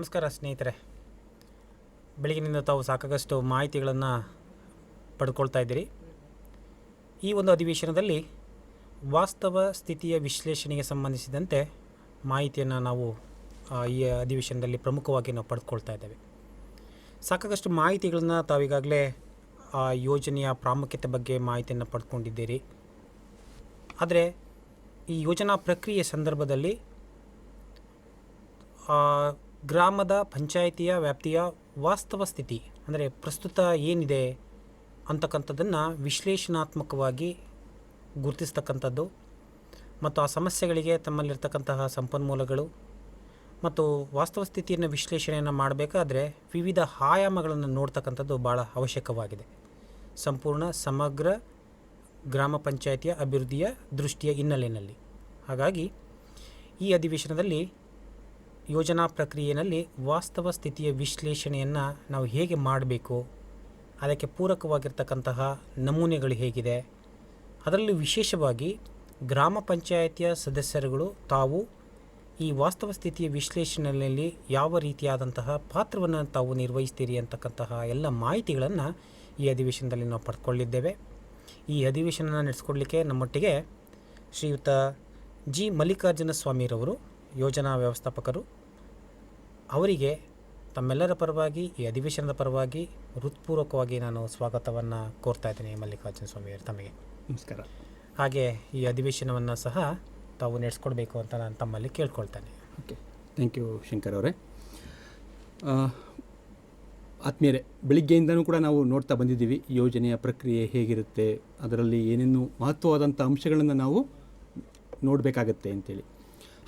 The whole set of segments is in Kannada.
ನಮಸ್ಕಾರ ಸ್ನೇಹಿತರೆ. ಬೆಳಗಿನಿಂದ ತಾವು ಸಾಕಾಗಷ್ಟು ಮಾಹಿತಿಗಳನ್ನು ಪಡ್ಕೊಳ್ತಾ ಇದ್ದೀರಿ. ಈ ಒಂದು ಅಧಿವೇಶನದಲ್ಲಿ ವಾಸ್ತವ ಸ್ಥಿತಿಯ ವಿಶ್ಲೇಷಣೆಗೆ ಸಂಬಂಧಿಸಿದಂತೆ ಮಾಹಿತಿಯನ್ನು ನಾವು ಈ ಅಧಿವೇಶನದಲ್ಲಿ ಪ್ರಮುಖವಾಗಿ ನಾವು ಪಡ್ಕೊಳ್ತಾ ಇದ್ದೇವೆ. ಸಾಕಾಗಷ್ಟು ಮಾಹಿತಿಗಳನ್ನು ತಾವೀಗಾಗಲೇ, ಆ, ಯೋಜನೆಯ ಪ್ರಾಮುಖ್ಯತೆ ಬಗ್ಗೆ ಮಾಹಿತಿಯನ್ನು ಪಡ್ಕೊಂಡಿದ್ದೀರಿ. ಆದರೆ, ಈ ಯೋಜನಾ ಪ್ರಕ್ರಿಯೆ ಸಂದರ್ಭದಲ್ಲಿ ಗ್ರಾಮದ ಪಂಚಾಯಿತಿಯ ವ್ಯಾಪ್ತಿಯ ವಾಸ್ತವ ಸ್ಥಿತಿ, ಅಂದರೆ ಪ್ರಸ್ತುತ ಏನಿದೆ ಅಂತಕ್ಕಂಥದ್ದನ್ನು ವಿಶ್ಲೇಷಣಾತ್ಮಕವಾಗಿ ಗುರುತಿಸ್ತಕ್ಕಂಥದ್ದು. ಮತ್ತು ಆ ಸಮಸ್ಯೆಗಳಿಗೆ ತಮ್ಮಲ್ಲಿರ್ತಕ್ಕಂತಹ ಸಂಪನ್ಮೂಲಗಳು. ಮತ್ತು ವಾಸ್ತವ ಸ್ಥಿತಿಯನ್ನು ವಿಶ್ಲೇಷಣೆಯನ್ನು ಮಾಡಬೇಕಾದ್ರೆ ವಿವಿಧ ಆಯಾಮಗಳನ್ನು ನೋಡ್ತಕ್ಕಂಥದ್ದು ಭಾಳ ಅವಶ್ಯಕವಾಗಿದೆ. ಸಂಪೂರ್ಣ, ಸಮಗ್ರ ಗ್ರಾಮ ಪಂಚಾಯಿತಿಯ ಅಭಿವೃದ್ಧಿಯ ದೃಷ್ಟಿಯ ಹಿನ್ನೆಲೆಯಲ್ಲಿ. ಹಾಗಾಗಿ ಈ ಅಧಿವೇಶನದಲ್ಲಿ ಯೋಜನಾ ಪ್ರಕ್ರಿಯೆಯಲ್ಲಿ ವಾಸ್ತವ ಸ್ಥಿತಿಯ ವಿಶ್ಲೇಷಣೆಯನ್ನು ನಾವು ಹೇಗೆ ಮಾಡಬೇಕು, ಅದಕ್ಕೆ ಪೂರಕವಾಗಿರ್ತಕ್ಕಂತಹ ನಮೂನೆಗಳು ಹೇಗಿದೆ. ಅದರಲ್ಲಿ ವಿಶೇಷವಾಗಿ ಗ್ರಾಮ ಪಂಚಾಯಿತಿಯ ಸದಸ್ಯರುಗಳು ತಾವು ಈ ವಾಸ್ತವ ಸ್ಥಿತಿಯ ವಿಶ್ಲೇಷಣೆಯಲ್ಲಿ ಯಾವ ರೀತಿಯಾದಂತಹ ಪಾತ್ರವನ್ನು ತಾವು ನಿರ್ವಹಿಸ್ತೀರಿ ಅಂತಕ್ಕಂತಹ ಎಲ್ಲ ಮಾಹಿತಿಗಳನ್ನು ಈ ಅಧಿವೇಶನದಲ್ಲಿ ನಾವು ಪಡ್ಕೊಳ್ಳಿದ್ದೇವೆ ಈ ಅಧಿವೇಶನ ನಡೆಸ್ಕೊಡ್ಲಿಕ್ಕೆ ನಮ್ಮೊಟ್ಟಿಗೆ ಶ್ರೀಯುತ ಜಿ. ಮಲ್ಲಿಕಾರ್ಜುನ ಸ್ವಾಮಿರವರು ಯೋಜನಾ ವ್ಯವಸ್ಥಾಪಕರು ಅವರಿಗೆ ತಮ್ಮೆಲ್ಲರ ಪರವಾಗಿ ಈ ಅಧಿವೇಶನದ ಪರವಾಗಿ ಹೃತ್ಪೂರ್ವಕವಾಗಿ ನಾನು ಸ್ವಾಗತವನ್ನು ಕೋರ್ತಾ ಇದ್ದೀನಿ ಮಲ್ಲಿಕಾರ್ಜುನ ಸ್ವಾಮಿಯವರು ತಮಗೆ. ನಮಸ್ಕಾರ. ಹಾಗೆ ಈ ಅಧಿವೇಶನವನ್ನು ಸಹ ತಾವು ನಡೆಸ್ಕೊಡ್ಬೇಕು ಅಂತ ನಾನು ತಮ್ಮಲ್ಲಿ ಕೇಳ್ಕೊಳ್ತೇನೆ. ಓಕೆ. ಥ್ಯಾಂಕ್ ಯು ಶಂಕರ್ ಅವರೇ. ಆತ್ಮೀಯರೇ ಬೆಳಿಗ್ಗೆಯಿಂದನೂ ಕೂಡ ನಾವು ನೋಡ್ತಾ ಬಂದಿದ್ದೀವಿ ಯೋಜನೆಯ ಪ್ರಕ್ರಿಯೆ ಹೇಗಿರುತ್ತೆ ಅದರಲ್ಲಿ ಏನೇನು ಮಹತ್ವವಾದಂಥ ಅಂಶಗಳನ್ನು ನಾವು ನೋಡಬೇಕಾಗತ್ತೆ ಅಂತೇಳಿ.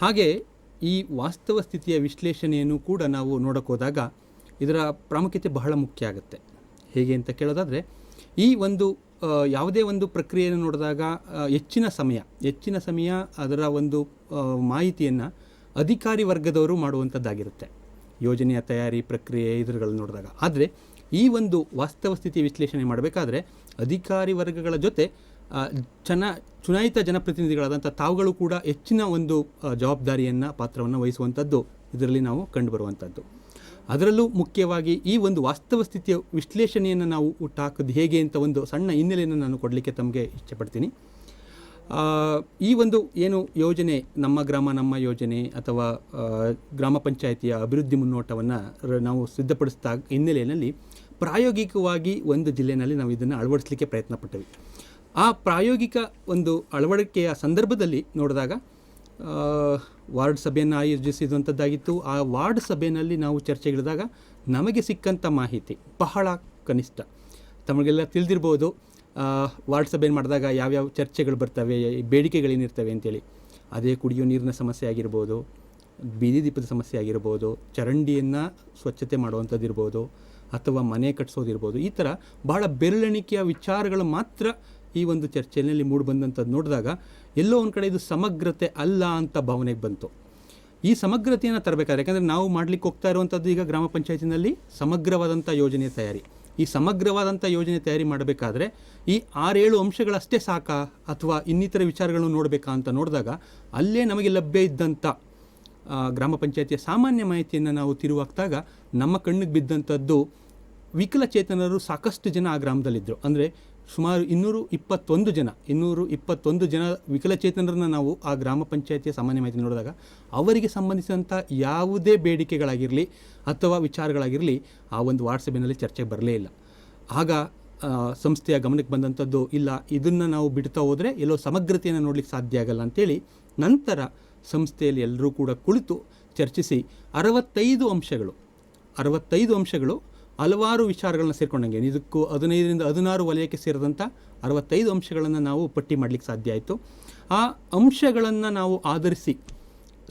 ಹಾಗೆ ಈ ವಾಸ್ತವ ಸ್ಥಿತಿಯ ವಿಶ್ಲೇಷಣೆಯನ್ನು ಕೂಡ ನಾವು ನೋಡೋಕ್ಕೋದಾಗ ಇದರ ಪ್ರಾಮುಖ್ಯತೆ ಬಹಳ ಮುಖ್ಯ ಆಗುತ್ತೆ. ಹೇಗೆ ಅಂತ ಕೇಳೋದಾದರೆ, ಈ ಒಂದು ಯಾವುದೇ ಒಂದು ಪ್ರಕ್ರಿಯೆಯನ್ನು ನೋಡಿದಾಗ ಹೆಚ್ಚಿನ ಸಮಯ ಹೆಚ್ಚಿನ ಸಮಯ ಅದರ ಒಂದು ಮಾಹಿತಿಯನ್ನು ಅಧಿಕಾರಿ ವರ್ಗದವರು ಮಾಡುವಂಥದ್ದಾಗಿರುತ್ತೆ. ಯೋಜನೆಯ ತಯಾರಿ, ಪ್ರಕ್ರಿಯೆ, ಇದ್ರುಗಳನ್ನು ನೋಡಿದಾಗ. ಆದರೆ, ಈ ಒಂದು ವಾಸ್ತವ ಸ್ಥಿತಿ ವಿಶ್ಲೇಷಣೆ ಮಾಡಬೇಕಾದ್ರೆ ಅಧಿಕಾರಿ ವರ್ಗಗಳ ಜೊತೆ ಚನ ಚುನಾಯಿತ ಜನಪ್ರತಿನಿಧಿಗಳಾದಂಥ ತಾವುಗಳು ಕೂಡ ಹೆಚ್ಚಿನ ಒಂದು ಜವಾಬ್ದಾರಿಯನ್ನು, ಪಾತ್ರವನ್ನು ವಹಿಸುವಂಥದ್ದು ಇದರಲ್ಲಿ ನಾವು ಕಂಡುಬರುವಂಥದ್ದು. ಅದರಲ್ಲೂ ಮುಖ್ಯವಾಗಿ ಈ ಒಂದು ವಾಸ್ತವ ಸ್ಥಿತಿಯ ವಿಶ್ಲೇಷಣೆಯನ್ನು ನಾವು ಹುಟ್ಟಾಕೋದು ಹೇಗೆ ಅಂತ ಒಂದು ಸಣ್ಣ ಹಿನ್ನೆಲೆಯನ್ನು ನಾನು ಕೊಡಲಿಕ್ಕೆ ತಮಗೆ ಇಷ್ಟಪಡ್ತೀನಿ. ಈ ಒಂದು ಏನು ಯೋಜನೆ, ನಮ್ಮ ಗ್ರಾಮ ನಮ್ಮ ಯೋಜನೆ ಅಥವಾ ಗ್ರಾಮ ಪಂಚಾಯಿತಿಯ ಅಭಿವೃದ್ಧಿ ಮುನ್ನೋಟವನ್ನು ನಾವು ಸಿದ್ಧಪಡಿಸಿದ ಹಿನ್ನೆಲೆಯಲ್ಲಿ ಪ್ರಾಯೋಗಿಕವಾಗಿ ಒಂದು ಜಿಲ್ಲೆಯಲ್ಲಿ ನಾವು ಇದನ್ನು ಅಳವಡಿಸಲಿಕ್ಕೆ ಪ್ರಯತ್ನ ಪಟ್ಟೆವು ಆ ಪ್ರಾಯೋಗಿಕ ಒಂದು ಅಳವಡಿಕೆಯ ಸಂದರ್ಭದಲ್ಲಿ ನೋಡಿದಾಗ ವಾರ್ಡ್ ಸಭೆಯನ್ನು ಆಯೋಜಿಸಿದಂಥದ್ದಾಗಿತ್ತು. ಆ ವಾರ್ಡ್ ಸಭೆಯಲ್ಲಿ ನಾವು ಚರ್ಚೆಗಿಳಿದಾಗ ನಮಗೆ ಸಿಕ್ಕಂಥ ಮಾಹಿತಿ ಬಹಳ ಕನಿಷ್ಠ. ತಮಗೆಲ್ಲ ತಿಳಿದಿರ್ಬೋದು ವಾರ್ಡ್ ಸಭೆಯನ್ನು ಮಾಡಿದಾಗ ಯಾವ್ಯಾವ ಚರ್ಚೆಗಳು ಬರ್ತವೆ ಬೇಡಿಕೆಗಳೇನಿರ್ತವೆ ಅಂತೇಳಿ. ಅದೇ ಕುಡಿಯೋ ನೀರಿನ ಸಮಸ್ಯೆ ಆಗಿರ್ಬೋದು, ಬೀದಿ ದೀಪದ ಸಮಸ್ಯೆ ಆಗಿರ್ಬೋದು, ಚರಂಡಿಯನ್ನು ಸ್ವಚ್ಛತೆ ಮಾಡುವಂಥದ್ದಿರ್ಬೋದು ಅಥವಾ ಮನೆ ಕಟ್ಟಿಸೋದಿರ್ಬೋದು ಈ ಥರ ಬಹಳ ಬೆರಳೆಣಿಕೆಯ ವಿಚಾರಗಳು ಮಾತ್ರ ಈ ಒಂದು ಚರ್ಚೆಯಲ್ಲಿ ಮೂಡಿ ಬಂದಂಥದ್ದು ನೋಡಿದಾಗ ಎಲ್ಲೋ ಒಂದು ಕಡೆ ಇದು ಸಮಗ್ರತೆ ಅಲ್ಲ ಅಂತ ಭಾವನೆಗೆ ಬಂತು. ಈ ಸಮಗ್ರತೆಯನ್ನು ತರಬೇಕಾದ್ರೆ, ಯಾಕಂದರೆ ನಾವು ಮಾಡಲಿಕ್ಕೆ ಹೋಗ್ತಾ ಇರುವಂಥದ್ದು ಈಗ ಗ್ರಾಮ ಪಂಚಾಯತಿನಲ್ಲಿ ಸಮಗ್ರವಾದಂಥ ಯೋಜನೆ ತಯಾರಿ. ಈ ಸಮಗ್ರವಾದಂಥ ಯೋಜನೆ ತಯಾರಿ ಮಾಡಬೇಕಾದ್ರೆ ಈ ಆರೇಳು ಅಂಶಗಳಷ್ಟೇ ಸಾಕಾ ಅಥವಾ ಇನ್ನಿತರ ವಿಚಾರಗಳನ್ನು ನೋಡಬೇಕಾ ಅಂತ ನೋಡಿದಾಗ ಅಲ್ಲೇ ನಮಗೆ ಲಭ್ಯ ಇದ್ದಂಥ ಗ್ರಾಮ ಪಂಚಾಯತಿಯ ಸಾಮಾನ್ಯ ಮಾಹಿತಿಯನ್ನು ನಾವು ತಿರುವಾಕ್ದಾಗ ನಮ್ಮ ಕಣ್ಣಿಗೆ ಬಿದ್ದಂಥದ್ದು ವಿಕಲಚೇತನರು ಸಾಕಷ್ಟು ಜನ ಆ ಗ್ರಾಮದಲ್ಲಿದ್ದರು ಅಂದರೆ ಸುಮಾರು ಇನ್ನೂರು ಇಪ್ಪತ್ತೊಂದು ಜನ, ಇನ್ನೂರು ಇಪ್ಪತ್ತೊಂದು ಜನ ವಿಕಲಚೇತನರನ್ನು ನಾವು ಆ ಗ್ರಾಮ ಪಂಚಾಯತಿಯ ಸಾಮಾನ್ಯ ಮಾಹಿತಿ ನೋಡಿದಾಗ ಅವರಿಗೆ ಸಂಬಂಧಿಸಿದಂಥ ಯಾವುದೇ ಬೇಡಿಕೆಗಳಾಗಿರಲಿ ಅಥವಾ ವಿಚಾರಗಳಾಗಿರಲಿ ಆ ಒಂದು ವಾಟ್ಸಪ್ಪಿನಲ್ಲಿ ಚರ್ಚೆಗೆ ಬರಲೇ ಇಲ್ಲ. ಆಗ ಸಂಸ್ಥೆಯ ಗಮನಕ್ಕೆ ಬಂದಂಥದ್ದು ಇಲ್ಲ, ಇದನ್ನು ನಾವು ಬಿಡ್ತಾ ಹೋದರೆ ಎಲ್ಲೋ ಸಮಗ್ರತೆಯನ್ನು ನೋಡಲಿಕ್ಕೆ ಸಾಧ್ಯ ಆಗಲ್ಲ ಅಂತೇಳಿ ನಂತರ ಸಂಸ್ಥೆಯಲ್ಲಿ ಎಲ್ಲರೂ ಕೂಡ ಕುಳಿತು ಚರ್ಚಿಸಿ ಅರವತ್ತೈದು ಅಂಶಗಳು ಅರವತ್ತೈದು ಅಂಶಗಳು ಹಲವಾರು ವಿಚಾರಗಳನ್ನ ಸೇರಿಕೊಂಡಂಗೆ ಇದಕ್ಕೂ ಹದಿನೈದರಿಂದ ಹದಿನಾರು ವಲಯಕ್ಕೆ ಸೇರಿದಂಥ ಅರವತ್ತೈದು ಅಂಶಗಳನ್ನು ನಾವು ಪಟ್ಟಿ ಮಾಡಲಿಕ್ಕೆ ಸಾಧ್ಯ ಆಯಿತು. ಆ ಅಂಶಗಳನ್ನು ನಾವು ಆಧರಿಸಿ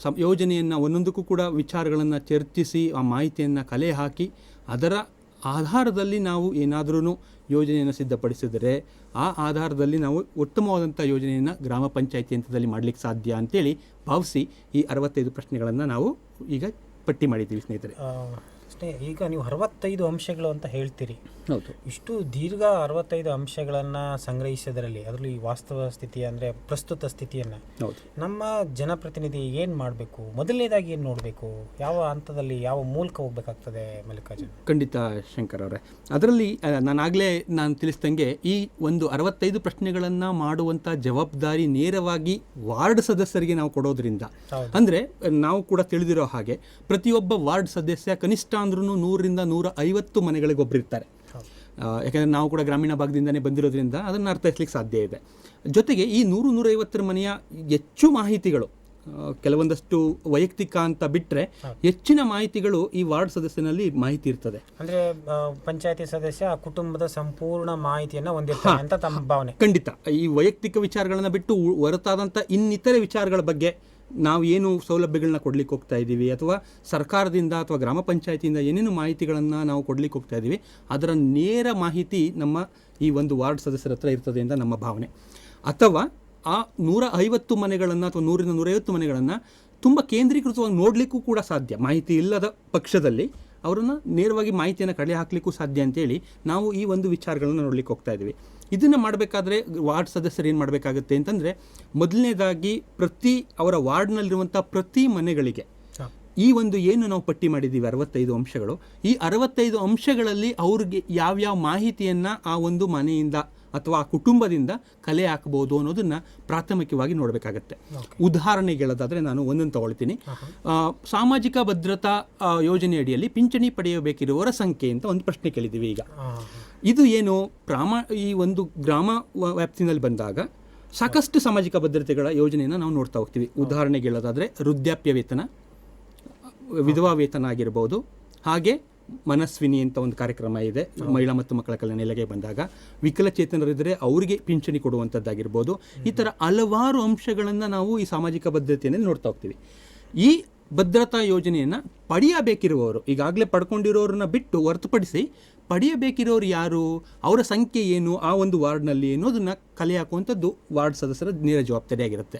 ಸಂ ಯೋಜನೆಯನ್ನು ಒಂದೊಂದಕ್ಕೂ ಕೂಡ ವಿಚಾರಗಳನ್ನು ಚರ್ಚಿಸಿ, ಆ ಮಾಹಿತಿಯನ್ನು ಕಲೆ ಹಾಕಿ, ಅದರ ಆಧಾರದಲ್ಲಿ ನಾವು ಏನಾದರೂ ಯೋಜನೆಯನ್ನು ಸಿದ್ಧಪಡಿಸಿದರೆ, ಆ ಆಧಾರದಲ್ಲಿ ನಾವು ಉತ್ತಮವಾದಂಥ ಯೋಜನೆಯನ್ನು ಗ್ರಾಮ ಪಂಚಾಯಿತಿ ಹಂತದಲ್ಲಿ ಮಾಡಲಿಕ್ಕೆ ಸಾಧ್ಯ ಅಂತೇಳಿ ಭಾವಿಸಿ ಈ ಅರವತ್ತೈದು ಪ್ರಶ್ನೆಗಳನ್ನು ನಾವು ಈಗ ಪಟ್ಟಿ ಮಾಡಿದ್ದೀವಿ ಸ್ನೇಹಿತರೆ. ಪ್ರಶ್ನೆ ಈಗ ನೀವು ಅರವತ್ತೈದು ಅಂಶಗಳು ಅಂತ ಹೇಳ್ತೀರಿ. ಹೌದು. ಇಷ್ಟು ದೀರ್ಘ ಅರವತ್ತೈದು ಅಂಶಗಳನ್ನು ಸಂಗ್ರಹಿಸೋದ್ರಲ್ಲಿ ಅದರಲ್ಲಿ ವಾಸ್ತವ ಸ್ಥಿತಿ ಅಂದ್ರೆ ಪ್ರಸ್ತುತ ಸ್ಥಿತಿಯನ್ನ. ಹೌದು. ನಮ್ಮ ಜನಪ್ರತಿನಿಧಿ ಏನು ಮಾಡಬೇಕು? ಮೊದಲನೇದಾಗಿ ಏನು ನೋಡಬೇಕು? ಯಾವ ಹಂತದಲ್ಲಿ ಯಾವ ಮೂಲಕ ಹೋಗ್ಬೇಕಾಗ್ತದೆ ಮಲ್ಲಿಕಾರ್ಜುನ್? ಖಂಡಿತ ಶಂಕರ್ ಅವರೇ. ಅದರಲ್ಲಿ ನಾನಾಗಲೇ ನಾನು ತಿಳಿಸ್ದಂಗೆ ಈ ಒಂದು ಅರವತ್ತೈದು ಪ್ರಶ್ನೆಗಳನ್ನು ಮಾಡುವಂಥ ಜವಾಬ್ದಾರಿ ನೇರವಾಗಿ ವಾರ್ಡ್ ಸದಸ್ಯರಿಗೆ ನಾವು ಕೊಡೋದ್ರಿಂದ. ಅಂದ್ರೆ ಅಂದರೆ ನಾವು ಕೂಡ ತಿಳಿದಿರೋ ಹಾಗೆ ಪ್ರತಿಯೊಬ್ಬ ವಾರ್ಡ್ ಸದಸ್ಯ ಕನಿಷ್ಠ ಅಂದ್ರೂ ನೂರರಿಂದ ನೂರ ಐವತ್ತು ಮನೆಗಳಿಗೆ ಒಬ್ಬರು ಇರ್ತಾರೆ ಯಾಕಂದ್ರೆ ನಾವು ಕೂಡ ಗ್ರಾಮೀಣ ಭಾಗದಿಂದನೇ ಬಂದಿರೋದ್ರಿಂದ ಅದನ್ನು ಅರ್ಥೈಸ್ಲಿಕ್ಕೆ ಸಾಧ್ಯ ಇದೆ. ಜೊತೆಗೆ ಈ ನೂರು ನೂರೈವತ್ತರ ಮನೆಯ ಹೆಚ್ಚು ಮಾಹಿತಿಗಳು ಕೆಲವೊಂದಷ್ಟು ವೈಯಕ್ತಿಕ ಅಂತ ಬಿಟ್ಟರೆ ಹೆಚ್ಚಿನ ಮಾಹಿತಿಗಳು ಈ ವಾರ್ಡ್ ಸದಸ್ಯನಲ್ಲಿ ಮಾಹಿತಿ ಇರ್ತದೆ. ಅಂದ್ರೆ ಪಂಚಾಯತಿ ಸದಸ್ಯ ಕುಟುಂಬದ ಸಂಪೂರ್ಣ ಮಾಹಿತಿಯನ್ನ ಹೊಂದಿರ್ತಾರೆ ಅಂತ ತಮ್ಮ ಭಾವನೆ. ಖಂಡಿತ. ಈ ವೈಯಕ್ತಿಕ ವಿಚಾರಗಳನ್ನ ಬಿಟ್ಟು ಹೊರತಾದಂತ ಹೊರತಾದಂಥ ಇನ್ನಿತರೆ ವಿಚಾರಗಳ ಬಗ್ಗೆ ನಾವು ಏನು ಸೌಲಭ್ಯಗಳನ್ನ ಕೊಡ್ಲಿಕ್ಕೆ ಹೋಗ್ತಾ ಇದ್ದೀವಿ ಅಥವಾ ಸರ್ಕಾರದಿಂದ ಅಥವಾ ಗ್ರಾಮ ಪಂಚಾಯತಿಯಿಂದ ಏನೇನು ಮಾಹಿತಿಗಳನ್ನು ನಾವು ಕೊಡ್ಲಿಕ್ಕೆ ಹೋಗ್ತಾ ಇದ್ದೀವಿ, ಅದರ ನೇರ ಮಾಹಿತಿ ನಮ್ಮ ಈ ಒಂದು ವಾರ್ಡ್ ಸದಸ್ಯರ ಹತ್ರ ಇರ್ತದೆ ಅಂತ ನಮ್ಮ ಭಾವನೆ. ಅಥವಾ ಆ ನೂರ ಐವತ್ತು ಮನೆಗಳನ್ನು ಅಥವಾ ನೂರಿಂದ ನೂರೈವತ್ತು ಮನೆಗಳನ್ನು ತುಂಬ ಕೇಂದ್ರೀಕೃತವಾಗಿ ನೋಡಲಿಕ್ಕೂ ಕೂಡ ಸಾಧ್ಯ. ಮಾಹಿತಿ ಇಲ್ಲದ ಪಕ್ಷದಲ್ಲಿ ಅವರನ್ನು ನೇರವಾಗಿ ಮಾಹಿತಿಯನ್ನು ಕಳೆ ಹಾಕಲಿಕ್ಕೂ ಸಾಧ್ಯ ಅಂತೇಳಿ ನಾವು ಈ ಒಂದು ವಿಚಾರಗಳನ್ನು ನೋಡಲಿಕ್ಕೆ ಹೋಗ್ತಾ ಇದ್ದೀವಿ. ಇದನ್ನು ಮಾಡಬೇಕಾದ್ರೆ ವಾರ್ಡ್ ಸದಸ್ಯರು ಏನು ಮಾಡಬೇಕಾಗುತ್ತೆ ಅಂತಂದರೆ ಮೊದಲನೇದಾಗಿ ಪ್ರತಿ ಅವರ ವಾರ್ಡ್ನಲ್ಲಿರುವಂಥ ಪ್ರತಿ ಮನೆಗಳಿಗೆ ಈ ಒಂದು ಏನು ನಾವು ಪಟ್ಟಿ ಮಾಡಿದ್ದೀವಿ ಅರವತ್ತೈದು ಅಂಶಗಳು. ಈ ಅರವತ್ತೈದು ಅಂಶಗಳಲ್ಲಿ ಅವ್ರಿಗೆ ಯಾವ್ಯಾವ ಮಾಹಿತಿಯನ್ನು ಆ ಒಂದು ಮನೆಯಿಂದ ಅಥವಾ ಆ ಕುಟುಂಬದಿಂದ ಕಲೆ ಹಾಕ್ಬೋದು ಅನ್ನೋದನ್ನು ಪ್ರಾಥಮಿಕವಾಗಿ ನೋಡಬೇಕಾಗತ್ತೆ. ಉದಾಹರಣೆಗೆ ಹೇಳೋದಾದರೆ ನಾನು ಒಂದನ್ನು ತಗೊಳ್ತೀನಿ. ಸಾಮಾಜಿಕ ಭದ್ರತಾ ಯೋಜನೆ ಅಡಿಯಲ್ಲಿ ಪಿಂಚಣಿ ಪಡೆಯಬೇಕಿರುವವರ ಸಂಖ್ಯೆ ಅಂತ ಒಂದು ಪ್ರಶ್ನೆ ಕೇಳಿದ್ದೀವಿ ಈಗ. ಇದು ಏನು ಪ್ರಾಮ, ಈ ಒಂದು ಗ್ರಾಮ ವ್ಯಾಪ್ತಿನಲ್ಲಿ ಬಂದಾಗ ಸಾಕಷ್ಟು ಸಾಮಾಜಿಕ ಭದ್ರತೆಗಳ ಯೋಜನೆಯನ್ನು ನಾವು ನೋಡ್ತಾ ಹೋಗ್ತೀವಿ. ಉದಾಹರಣೆಗೆ ಹೇಳೋದಾದರೆ ವೃದ್ಧಾಪ್ಯ ವೇತನ, ವಿಧವಾ ವೇತನ ಆಗಿರ್ಬೋದು, ಹಾಗೆ ಮನಸ್ವಿನಿ ಅಂತ ಒಂದು ಕಾರ್ಯಕ್ರಮ ಇದೆ, ಮಹಿಳಾ ಮತ್ತು ಮಕ್ಕಳ ಕಲ್ಯಾಣ ಇಲಾಖೆ ಬಂದಾಗ. ವಿಕಲಚೇತನರಿದ್ದರೆ ಅವರಿಗೆ ಪಿಂಚಣಿ ಕೊಡುವಂಥದ್ದಾಗಿರ್ಬೋದು. ಈ ಥರ ಹಲವಾರು ಅಂಶಗಳನ್ನು ನಾವು ಈ ಸಾಮಾಜಿಕ ಭದ್ರತೆಯಲ್ಲಿ ನೋಡ್ತಾ ಹೋಗ್ತೀವಿ. ಈ ಭದ್ರತಾ ಯೋಜನೆಯನ್ನು ಪಡೆಯಬೇಕಿರುವವರು, ಈಗಾಗಲೇ ಪಡ್ಕೊಂಡಿರೋರನ್ನ ಬಿಟ್ಟು ಹೊರತುಪಡಿಸಿ ಪಡೆಯಬೇಕಿರೋರು ಯಾರು ಅವರ ಸಂಖ್ಯೆ ಏನು ಆ ಒಂದು ವಾರ್ಡ್ನಲ್ಲಿ ಅನ್ನೋದನ್ನ ಕಲೆ ಹಾಕುವಂಥದ್ದು ವಾರ್ಡ್ ಸದಸ್ಯರ ನೇರ ಜವಾಬ್ದಾರಿ ಆಗಿರುತ್ತೆ.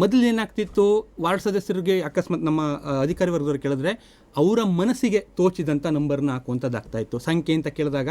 ಮೊದಲು ಏನಾಗ್ತಿತ್ತು ವಾರ್ಡ್ ಸದಸ್ಯರಿಗೆ ಅಕಸ್ಮಾತ್ ನಮ್ಮ ಅಧಿಕಾರಿ ವರ್ಗದವರು ಕೇಳಿದ್ರೆ ಅವರ ಮನಸ್ಸಿಗೆ ತೋಚಿದಂಥ ನಂಬರ್ನ ಹಾಕುವಂಥದ್ದು ಆಗ್ತಾ ಇತ್ತು. ಸಂಖ್ಯೆ ಅಂತ ಕೇಳಿದಾಗ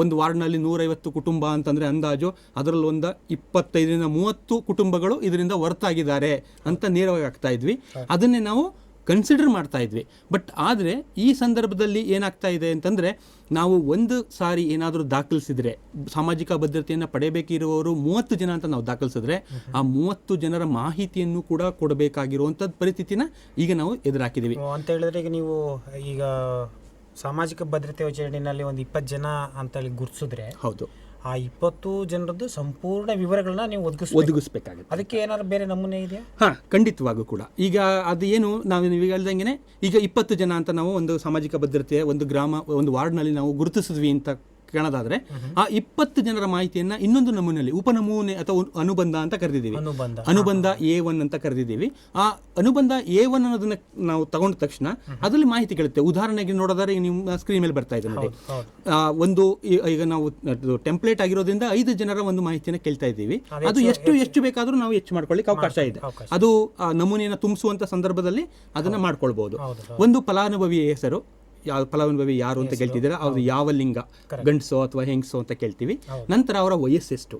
ಒಂದು ವಾರ್ಡ್ನಲ್ಲಿ ನೂರೈವತ್ತು ಕುಟುಂಬ ಅಂತಂದರೆ ಅಂದಾಜು ಅದರಲ್ಲಿ ಒಂದು ಇಪ್ಪತ್ತೈದರಿಂದ ಮೂವತ್ತು ಕುಟುಂಬಗಳು ಇದರಿಂದ ಹೊರತಾಗಿದ್ದಾರೆ ಅಂತ ನೇರವಾಗಿ ಆಗ್ತಾ ಇದ್ವಿ. ಅದನ್ನೇ ನಾವು ಕನ್ಸಿಡರ್ ಮಾಡ್ತಾ ಇದ್ವಿ. ಬಟ್ ಆದರೆ ಈ ಸಂದರ್ಭದಲ್ಲಿ ಏನಾಗ್ತಾ ಇದೆ ಅಂತಂದರೆ ನಾವು ಒಂದು ಸಾರಿ ಏನಾದರೂ ದಾಖಲಿಸಿದರೆ ಸಾಮಾಜಿಕ ಭದ್ರತೆಯನ್ನು ಪಡೆಯಬೇಕಿರುವವರು ಮೂವತ್ತು ಜನ ಅಂತ ನಾವು ದಾಖಲಿಸಿದ್ರೆ ಆ ಮೂವತ್ತು ಜನರ ಮಾಹಿತಿಯನ್ನು ಕೂಡ ಕೊಡಬೇಕಾಗಿರುವಂಥದ್ದು ಪರಿಸ್ಥಿತಿನ ಈಗ ನಾವು ಎದುರಾಕಿದ್ದೀವಿ ಅಂತ ಹೇಳಿದ್ರೆ ಈಗ ನೀವು ಈಗ ಸಾಮಾಜಿಕ ಭದ್ರತೆ ಯೋಜನೆಯಲ್ಲಿ ಒಂದು ಇಪ್ಪತ್ತು ಜನ ಅಂತೇಳಿ ಗುರುತಿಸಿದ್ರೆ ಹೌದು. ಆ ಇಪ್ಪತ್ತು ಜನರದ್ದು ಸಂಪೂರ್ಣ ವಿವರಗಳನ್ನ ನೀವು ಒದಗಿಸ್ ಒದಗಿಸ್ಬೇಕಾಗುತ್ತೆ. ಅದಕ್ಕೆ ಏನಾದ್ರು ಬೇರೆ ನಮೂನೆ ಇದೆಯಾ? ಹಾಂ ಖಂಡಿತವಾಗೂ ಕೂಡ. ಈಗ ಅದು ಏನು ನಾವು ನೀವು ಹೇಳ್ದಂಗೆ ಈಗ ಇಪ್ಪತ್ತು ಜನ ಅಂತ ನಾವು ಒಂದು ಸಾಮಾಜಿಕ ಭದ್ರತೆ ಒಂದು ಗ್ರಾಮ ಒಂದು ವಾರ್ಡ್ನಲ್ಲಿ ನಾವು ಗುರುತಿಸಿದ್ವಿ ಅಂತ ಕಾಣೋದಾದ್ರೆ ಆ ಇಪ್ಪತ್ತು ಜನರ ಮಾಹಿತಿಯನ್ನ ಇನ್ನೊಂದು ನಮೂನೆಯಲ್ಲಿ ಉಪನಮೂನೆ ಅಥವಾ ಅನುಬಂಧ ಅಂತ ಕರೆದಿದ್ದೀವಿ. ಅನುಬಂಧ. ಎ ಒನ್ ಅಂತ ಕರೆದಿದ್ದೀವಿ. ಆ ಅನುಬಂಧ ಎ ಒನ್ ಅನ್ನೋದನ್ನ ನಾವು ತಗೊಂಡ ತಕ್ಷಣ ಅದರಲ್ಲಿ ಮಾಹಿತಿ ಕೇಳುತ್ತೆ. ಉದಾಹರಣೆಗೆ ನೋಡೋದಾದ್ರೆ ನಿಮ್ಮ ಸ್ಕ್ರೀನ್ ಮೇಲೆ ಬರ್ತಾ ಇದೆ ನೋಡಿ. ಆ, ಒಂದು ಈಗ ನಾವು ಟೆಂಪ್ಲೇಟ್ ಆಗಿರೋದ್ರಿಂದ ಐದು ಜನರ ಒಂದು ಮಾಹಿತಿಯನ್ನು ಕೇಳ್ತಾ ಇದ್ದೀವಿ. ಅದು ಎಷ್ಟು ಎಷ್ಟು ಬೇಕಾದರೂ ನಾವು ಹೆಚ್ಚು ಮಾಡ್ಕೊಳ್ಳಿಕ್ಕೆ ಅವಕಾಶ ಇದೆ. ಅದು ಆ ನಮೂನೆಯನ್ನು ತುಂಬಿಸುವಂತ ಸಂದರ್ಭದಲ್ಲಿ ಅದನ್ನ ಮಾಡ್ಕೊಳ್ಬಹುದು ಒಂದು ಫಲಾನುಭವಿಯ ಹೆಸರು ಯಾವ ಫಲಾನುಭವಿ ಯಾರು ಅಂತ ಕೇಳ್ತಿದ್ದೀರಾ? ಅವ್ರು ಯಾವ ಲಿಂಗ? ಗಂಡಸೋ ಅಥವಾ ಹೆಂಗಸೋ ಅಂತ ಕೇಳ್ತೀವಿ. ನಂತರ ಅವರ ವಯಸ್ಸೆಷ್ಟು?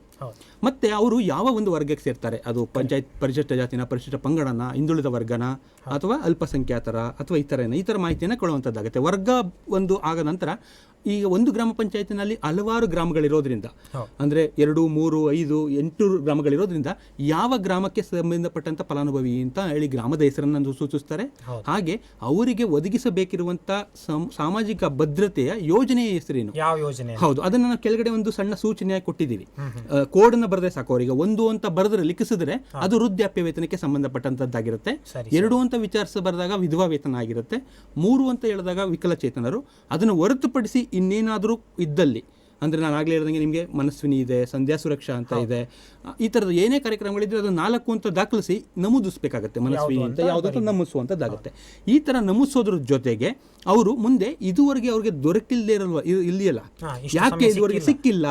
ಮತ್ತೆ ಅವರು ಯಾವ ಒಂದು ವರ್ಗಕ್ಕೆ ಸೇರ್ತಾರೆ? ಅದು ಪಂಚಾಯತ್ ಪರಿಶಿಷ್ಟ ಜಾತಿನ ಪರಿಶಿಷ್ಟ ಪಂಗಡನ ಹಿಂದುಳಿದ ವರ್ಗನ ಅಥವಾ ಅಲ್ಪಸಂಖ್ಯಾತರ ಅಥವಾ ಇತರನ ಈ ಥರ ಮಾಹಿತಿಯನ್ನು ಕೊಡುವಂಥದ್ದಾಗುತ್ತೆ ವರ್ಗ ಒಂದು ಆದ ನಂತರ ಈಗ ಒಂದು ಗ್ರಾಮ ಪಂಚಾಯತಿನಲ್ಲಿ ಹಲವಾರು ಗ್ರಾಮಗಳಿರೋದ್ರಿಂದ ಅಂದ್ರೆ ಎರಡು ಮೂರು ಐದು ಎಂಟು ಗ್ರಾಮಗಳಿರೋದ್ರಿಂದ ಯಾವ ಗ್ರಾಮಕ್ಕೆ ಸಂಬಂಧಪಟ್ಟಂಥ ಫಲಾನುಭವಿ ಅಂತ ಹೇಳಿ ಗ್ರಾಮದ ಹೆಸರನ್ನು ಸೂಚಿಸ್ತಾರೆ. ಹಾಗೆ ಅವರಿಗೆ ಒದಗಿಸಬೇಕಿರುವಂಥ ಸಂ- ಸಾಮಾಜಿಕ ಭದ್ರತೆಯ ಯೋಜನೆಯ ಹೆಸರೇನು? ಯಾವ ಯೋಜನೆ? ಹೌದು ಅದನ್ನ ನಾವು ಕೆಳಗಡೆ ಒಂದು ಸಣ್ಣ ಸೂಚನೆಯಾಗಿ ಕೊಟ್ಟಿದ್ದೀವಿ. ಕೋಡ್ ಅನ್ನ ಬರೆದ್ರೆ ಸಾಕು ಅವರಿಗೆ. ಒಂದು ಅಂತ ಬರೆದ್ರೆ ಲಿಖಿಸಿದ್ರೆ ಅದು ವೃದ್ಧಾಪ್ಯ ವೇತನಕ್ಕೆ ಸಂಬಂಧಪಟ್ಟಂತದ್ದಾಗಿರುತ್ತೆ. ಎರಡು ಅಂತ ವಿಚಾರಿಸ ಬರೆದಾಗ ವಿಧವಾ ವೇತನ ಆಗಿರುತ್ತೆ. ಮೂರು ಅಂತ ಹೇಳಿದಾಗ ವಿಕಲಚೇತನರು. ಅದನ್ನು ಹೊರತುಪಡಿಸಿ ಇನ್ನೇನಾದರೂ ಇದ್ದಲ್ಲಿ ಅಂದರೆ ನಾನು ಆಗಲೇ ಇರೋದಂಗೆ ನಿಮಗೆ ಮನಸ್ವಿನಿ ಇದೆ ಸಂಧ್ಯಾ ಸುರಕ್ಷಾ ಅಂತ ಇದೆ ಈ ಥರದ ಏನೇ ಕಾರ್ಯಕ್ರಮಗಳಿದ್ರೆ ಅದು ನಾಲ್ಕು ಅಂತ ದಾಖಲಿಸಿ ನಮೂದಿಸ್ಬೇಕಾಗತ್ತೆ ಮನಸ್ವಿನಿ ಅಂತ ಯಾವುದಾದ್ರೂ ಅಂತ ನಮೂದಿಸುವಂಥದ್ದಾಗುತ್ತೆ. ಈ ಥರ ನಮೂದಿಸೋದ್ರ ಜೊತೆಗೆ ಅವರು ಮುಂದೆ ಇದುವರೆಗೆ ಅವ್ರಿಗೆ ದೊರಕಿಲ್ಲದೆ ಇರಲ್ವ ಇಲ್ಲಿಯಲ್ಲ? ಯಾಕೆ ಇದುವರೆಗೆ ಸಿಕ್ಕಿಲ್ಲ.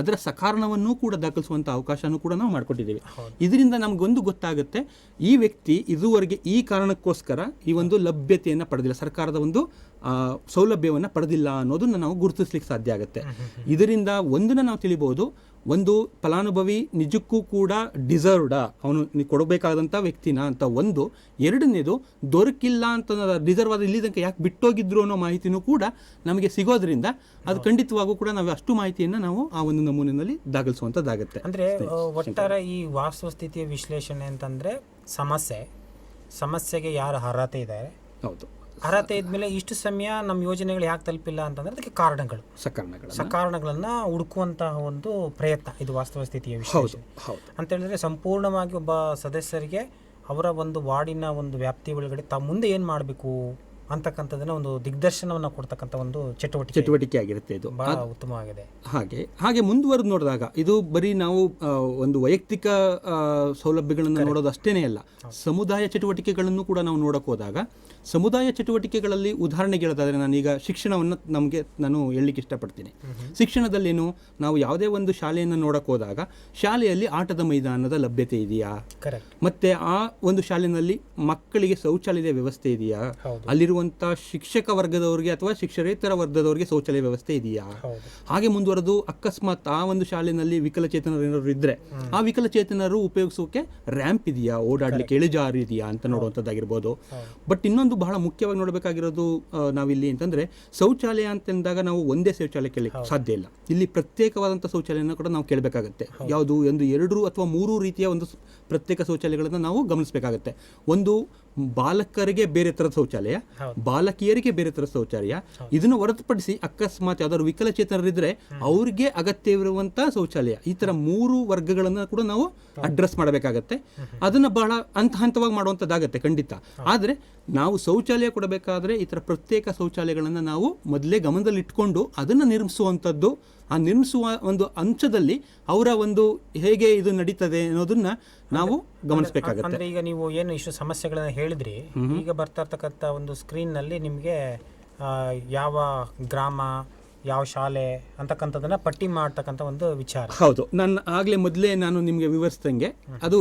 ಅದರ ಸಕಾರಣವನ್ನು ಕೂಡ ದಾಖಲಿಸುವಂಥ ಅವಕಾಶನೂ ಕೂಡ ನಾವು ಮಾಡಿಕೊಟ್ಟಿದ್ದೀವಿ. ಇದರಿಂದ ನಮಗೊಂದು ಗೊತ್ತಾಗುತ್ತೆ ಈ ವ್ಯಕ್ತಿ ಇದುವರೆಗೆ ಈ ಕಾರಣಕ್ಕೋಸ್ಕರ ಈ ಒಂದು ಲಭ್ಯತೆಯನ್ನು ಪಡೆದಿಲ್ಲ. ಸರ್ಕಾರದ ಒಂದು ಸೌಲಭ್ಯವನ್ನು ಪಡೆದಿಲ್ಲ ಅನ್ನೋದನ್ನು ನಾವು ಗುರುತಿಸ್ಲಿಕ್ಕೆ ಸಾಧ್ಯ ಆಗುತ್ತೆ. ಇದರಿಂದ ಒಂದನ್ನು ನಾವು ತಿಳಿಬೋದು ಒಂದು ಫಲಾನುಭವಿ ನಿಜಕ್ಕೂ ಕೂಡ ಡಿಸರ್ವ್ಡ ಅವನು ಕೊಡಬೇಕಾದಂಥ ವ್ಯಕ್ತಿನ ಅಂತ ಒಂದು. ಎರಡನೇದು ದೊರಕಿಲ್ಲ ಅಂತ ಡಿಸರ್ವ್ ಆದ ಇಲ್ಲಿ ತನಕ ಯಾಕೆ ಬಿಟ್ಟೋಗಿದ್ರು ಅನ್ನೋ ಮಾಹಿತಿನೂ ಕೂಡ ನಮಗೆ ಸಿಗೋದ್ರಿಂದ ಅದು ಖಂಡಿತವಾಗೂ ಕೂಡ ನಾವು ಅಷ್ಟು ಮಾಹಿತಿಯನ್ನು ನಾವು ಆ ಒಂದು ನಮೂನೆಯಲ್ಲಿ ದಾಖಲಿಸುವಂಥದ್ದಾಗುತ್ತೆ ಅಂದರೆ ಒಟ್ಟಾರೆ ಈ ವಾಸ್ತುಸ್ಥಿತಿಯ ವಿಶ್ಲೇಷಣೆ ಅಂತಂದರೆ ಸಮಸ್ಯೆ. ಸಮಸ್ಯೆಗೆ ಯಾರ ಅರ್ಹತೆ ಇದೆ? ಹೌದು. ಅರ್ಹತೆ ಇದ್ಮೇಲೆ ಇಷ್ಟು ಸಮಯ ನಮ್ಮ ಯೋಜನೆಗಳು ಯಾಕೆ ತಲುಪಿಲ್ಲ ಅಂತಂದ್ರೆ ಅದಕ್ಕೆ ಕಾರಣಗಳು. ಸಕಾರಣಗಳು ಸಕಾರಣಗಳನ್ನ ಹುಡುಕುವಂತಹ ಒಂದು ಪ್ರಯತ್ನ ಇದು ವಾಸ್ತವ ಸ್ಥಿತಿಯ ವಿಷಯ ಅಂತ ಹೇಳಿದ್ರೆ ಸಂಪೂರ್ಣವಾಗಿ ಒಬ್ಬ ಸದಸ್ಯರಿಗೆ ಅವರ ಒಂದು ವಾರ್ಡಿನ ಒಂದು ವ್ಯಾಪ್ತಿ ಒಳಗಡೆ ತಮ್ಮ ಮುಂದೆ ಏನು ಮಾಡಬೇಕು? ಅಂತಕ್ಕಂಥದ್ದನ್ನ ಒಂದು ದಿಗ್ದರ್ಶನವನ್ನು ಕೊಡ್ತಕ್ಕಂಥ ಒಂದು ಚಟುವಟಿಕೆ. ಚಟುವಟಿಕೆ ಆಗಿರುತ್ತೆ ಇದು. ಬಹಳ ಉತ್ತಮವಾಗಿದೆ. ಹಾಗೆ. ಹಾಗೆ ಮುಂದುವರೆದು ನೋಡಿದಾಗ ಇದು ಬರೀ ನಾವು ಒಂದು ವೈಯಕ್ತಿಕ ಸೌಲಭ್ಯಗಳನ್ನು ನೋಡೋದು ಅಷ್ಟೇನೇ ಅಲ್ಲ. ಸಮುದಾಯ ಚಟುವಟಿಕೆಗಳನ್ನು ಕೂಡ ನಾವು ನೋಡಕ್ಕೆ ಹೋದಾಗ ಸಮುದಾಯ ಚಟುವಟಿಕೆಗಳಲ್ಲಿ ಉದಾಹರಣೆಗೆ ಹೇಳೋದಾದ್ರೆ ನಾನೀಗ ಶಿಕ್ಷಣವನ್ನು ನಮಗೆ ನಾನು ಹೇಳಲಿಕ್ಕೆ ಇಷ್ಟಪಡ್ತೀನಿ. ಶಿಕ್ಷಣದಲ್ಲೇನು ನಾವು ಯಾವುದೇ ಒಂದು ಶಾಲೆಯನ್ನು ನೋಡಕ್ಕೆ ಹೋದಾಗ ಶಾಲೆಯಲ್ಲಿ ಆಟದ ಮೈದಾನದ ಲಭ್ಯತೆ ಇದೆಯಾ? ಮತ್ತೆ ಆ ಒಂದು ಶಾಲೆಯಲ್ಲಿ ಮಕ್ಕಳಿಗೆ ಶೌಚಾಲಯದ ವ್ಯವಸ್ಥೆ ಇದೆಯಾ? ಹೌದು. ಅಲ್ಲಿರುವಂಥ ಶಿಕ್ಷಕ ವರ್ಗದವರಿಗೆ ಅಥವಾ ಶಿಕ್ಷರೇತರ ವರ್ಗದವರಿಗೆ ಶೌಚಾಲಯ ವ್ಯವಸ್ಥೆ ಇದೆಯಾ? ಹಾಗೆ ಮುಂದುವರೆದು ಅಕಸ್ಮಾತ್ ಆ ಒಂದು ಶಾಲೆಯಲ್ಲಿ ವಿಕಲಚೇತನರು ಏನಾದ್ರು ಇದ್ದರೆ ಆ ವಿಕಲಚೇತನರು ಉಪಯೋಗಿಸೋಕೆ ರ್ಯಾಂಪ್ ಇದೆಯಾ? ಓಡಾಡ್ಲಿಕ್ಕೆ ಇಳಿಜಾರು ಇದೆಯಾ ಅಂತ ನೋಡುವಂಥದ್ದಾಗಿರ್ಬೋದು. ಬಟ್ ಇನ್ನೊಂದು ಬಹಳ ಮುಖ್ಯವಾಗಿ ನೋಡಬೇಕಾಗಿರೋದು ನಾವಿಲ್ಲಿ ಅಂತಂದ್ರೆ ಶೌಚಾಲಯ ಅಂತಂದಾಗ ನಾವು ಒಂದೇ ಶೌಚಾಲಯ ಕೇಳಲಿಕ್ಕೆ ಸಾಧ್ಯ ಇಲ್ಲ. ಇಲ್ಲಿ ಪ್ರತ್ಯೇಕವಾದಂಥ ಶೌಚಾಲಯನ ಕೂಡ ನಾವು ಕೇಳಬೇಕಾಗತ್ತೆ. ಯಾವುದು? ಒಂದು ಎರಡು ಅಥವಾ ಮೂರು ರೀತಿಯ ಒಂದು ಪ್ರತ್ಯೇಕ ಶೌಚಾಲಯಗಳನ್ನು ನಾವು ಗಮನಿಸಬೇಕಾಗತ್ತೆ. ಒಂದು ಬಾಲಕರಿಗೆ ಬೇರೆ ಥರದ ಶೌಚಾಲಯ ಬಾಲಕಿಯರಿಗೆ ಬೇರೆ ತರ ಶೌಚಾಲಯ. ಇದನ್ನು ಹೊರತುಪಡಿಸಿ ಅಕಸ್ಮಾತ್ ಯಾವ್ದಾದ್ರು ವಿಕಲಚೇತನರಿದ್ರೆ ಅವ್ರಿಗೆ ಅಗತ್ಯವಿರುವಂಥ ಶೌಚಾಲಯ. ಈ ತರ ಮೂರು ವರ್ಗಗಳನ್ನು ಕೂಡ ನಾವು ಅಡ್ರೆಸ್ ಮಾಡಬೇಕಾಗತ್ತೆ. ಅದನ್ನ ಬಹಳ ಹಂತ ಹಂತವಾಗಿ ಮಾಡುವಂಥದ್ದಾಗತ್ತೆ ಖಂಡಿತ. ಆದರೆ ನಾವು ಶೌಚಾಲಯ ಕೊಡಬೇಕಾದ್ರೆ ಈ ತರ ಪ್ರತ್ಯೇಕ ಶೌಚಾಲಯಗಳನ್ನು ನಾವು ಮೊದಲೇ ಗಮನದಲ್ಲಿ ಇಟ್ಕೊಂಡು ಅದನ್ನ ನಿರ್ಮಿಸುವಂಥದ್ದು ಆ ನಿರ್ಮಿಸುವ ಒಂದು ಅಂಶದಲ್ಲಿ ಅವರ ಒಂದು ಹೇಗೆ ಇದು ನಡೀತದೆ ಅನ್ನೋದನ್ನ ನಾವು ಗಮನಿಸಬೇಕಾಗುತ್ತೆ. ಅಂದ್ರೆ ಈಗ ನೀವು ಏನು ಇಷ್ಟು ಸಮಸ್ಯೆಗಳನ್ನ ಹೇಳಿದ್ರಿ ಈಗ ಬರ್ತಾ ಇರ್ತಕ್ಕಂಥ ಒಂದು ಸ್ಕ್ರೀನ್ನಲ್ಲಿ ನಿಮಗೆ ಯಾವ ಗ್ರಾಮ ಯಾವ ಶಾಲೆ ಅಂತಕ್ಕಂಥದ್ದನ್ನ ಪಟ್ಟಿ ಮಾಡ್ತಕ್ಕಂಥ ಒಂದು ವಿಚಾರ. ಹೌದು. ನಾನು ಆಗ್ಲೇ ಮೊದಲೇ ನಾನು ನಿಮಗೆ ವಿವರಿಸಿದಂಗೆ ಅದು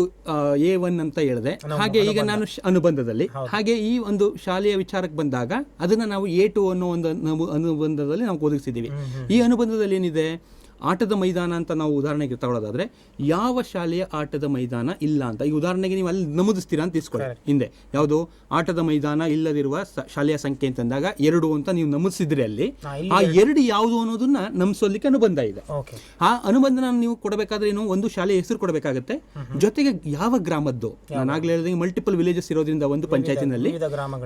ಎ ಒನ್ ಅಂತ ಹೇಳಿದೆ. ಹಾಗೆ ಈಗ ನಾನು ಅನುಬಂಧದಲ್ಲಿ. ಹಾಗೆ ಈ ಒಂದು ಶಾಲೆಯ ವಿಚಾರಕ್ಕೆ ಬಂದಾಗ ಅದನ್ನ ನಾವು ಎ ಟು ಅನ್ನೋ ಒಂದು ಅನುಬಂಧದಲ್ಲಿ ನಾವು ಒದಗಿಸಿದ್ದೀವಿ. ಈ ಅನುಬಂಧದಲ್ಲಿ ಏನಿದೆ? ಆಟದ ಮೈದಾನ ಅಂತ ನಾವು ಉದಾಹರಣೆಗೆ ತಗೊಳ್ಳೋದಾದ್ರೆ ಯಾವ ಶಾಲೆಯ ಆಟದ ಮೈದಾನ ಇಲ್ಲ ಅಂತ. ಈ ಉದಾಹರಣೆಗೆ ನೀವು ಅಲ್ಲಿ ನಮೂದಿಸ್ತೀರಾ ಅಂತ ಇಸ್ಕೊಳ್ಳಿ. ಹಿಂದೆ ಯಾವುದು? ಆಟದ ಮೈದಾನ ಇಲ್ಲದಿರುವ ಶಾಲೆಯ ಸಂಖ್ಯೆ ಅಂತಂದಾಗ ಎರಡು ಅಂತ ನೀವು ನಮೂದಿಸಿದ್ರೆ ಅಲ್ಲಿ. ಆ ಎರಡು. ಯಾವುದು ಅನ್ನೋದನ್ನ ನಮಿಸೋಲಿಕ್ಕೆ ಅನುಬಂಧ ಇದೆ. ಆ ಅನುಬಂಧನ ನೀವು ಕೊಡಬೇಕಾದ್ರೆ ಏನು ಒಂದು ಶಾಲೆಯ ಹೆಸರು ಕೊಡಬೇಕಾಗತ್ತೆ. ಜೊತೆಗೆ ಯಾವ ಗ್ರಾಮದ್ದು? ನಾನು ಆಗ್ಲೇ ಹೇಳಿದಂಗೆ ಮಲ್ಟಿಪಲ್ ವಿಲೇಜಸ್ ಇರೋದ್ರಿಂದ ಒಂದು ಪಂಚಾಯತಿನಲ್ಲಿ.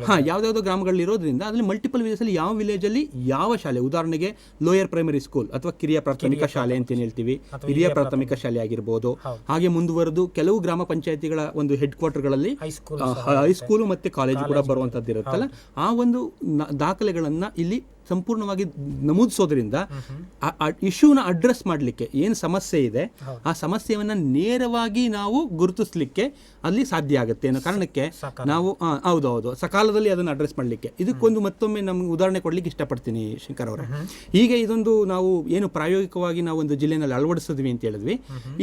ಹಾ ಯಾವ್ದಾವ್ದೋ ಗ್ರಾಮಗಳು ಇರೋದ್ರಿಂದ ಅದ್ರಲ್ಲಿ ಮಲ್ಟಿಪಲ್ ವಿಲೇಜ್ ಅಲ್ಲಿ ಯಾವ ವಿಲೇಜ್ ಅಲ್ಲಿ ಯಾವ ಶಾಲೆ? ಉದಾಹರಣೆಗೆ ಲೋಯರ್ ಪ್ರೈಮರಿ ಸ್ಕೂಲ್ ಅಥವಾ ಕಿರಿಯ ಪ್ರಾಥಮಿಕ ಶಾಲೆ ಅಂತ ಏನ್ ಹೇಳ್ತೀವಿ? ಹಿರಿಯ ಪ್ರಾಥಮಿಕ ಶಾಲೆ. ಆಗಿರ್ಬೋದು. ಹಾಗೆ ಮುಂದುವರೆದು ಕೆಲವು ಗ್ರಾಮ ಪಂಚಾಯತಿಗಳ ಒಂದು ಹೆಡ್ ಕ್ವಾರ್ಟರ್ಗಳಲ್ಲಿ ಹೈಸ್ಕೂಲ್ ಹೈಸ್ಕೂಲು ಮತ್ತೆ ಕಾಲೇಜು ಕೂಡ ಬರುವಂತದ್ದು ಇರುತ್ತಲ್ಲ ಆ ಒಂದು ದಾಖಲೆಗಳನ್ನ ಇಲ್ಲಿ ಸಂಪೂರ್ಣವಾಗಿ ನಮೂದಿಸೋದ್ರಿಂದ ಇಶ್ಯೂನ ಅಡ್ರೆಸ್ ಮಾಡಲಿಕ್ಕೆ ಏನು ಸಮಸ್ಯೆ ಇದೆ ಆ ಸಮಸ್ಯೆಯನ್ನು ನೇರವಾಗಿ ನಾವು ಗುರುತಿಸ್ಲಿಕ್ಕೆ ಅಲ್ಲಿ ಸಾಧ್ಯ ಆಗುತ್ತೆ ಅನ್ನೋ ಕಾರಣಕ್ಕೆ ನಾವು ಹೌದು ಹೌದು ಸಕಾಲದಲ್ಲಿ ಅದನ್ನು ಅಡ್ರೆಸ್ ಮಾಡಲಿಕ್ಕೆ. ಇದಕ್ಕೊಂದು ಮತ್ತೊಮ್ಮೆ ನಮ್ಗೆ ಉದಾಹರಣೆ ಕೊಡಲಿಕ್ಕೆ ಇಷ್ಟಪಡ್ತೀನಿ ಶಂಕರ್ ಅವರೇ. ಹೀಗೆ ಇದೊಂದು ನಾವು ಏನು ಪ್ರಾಯೋಗಿಕವಾಗಿ ನಾವು ಒಂದು ಜಿಲ್ಲೆನಲ್ಲಿ ಅಳವಡಿಸಿದ್ವಿ ಅಂತ ಹೇಳಿದ್ವಿ.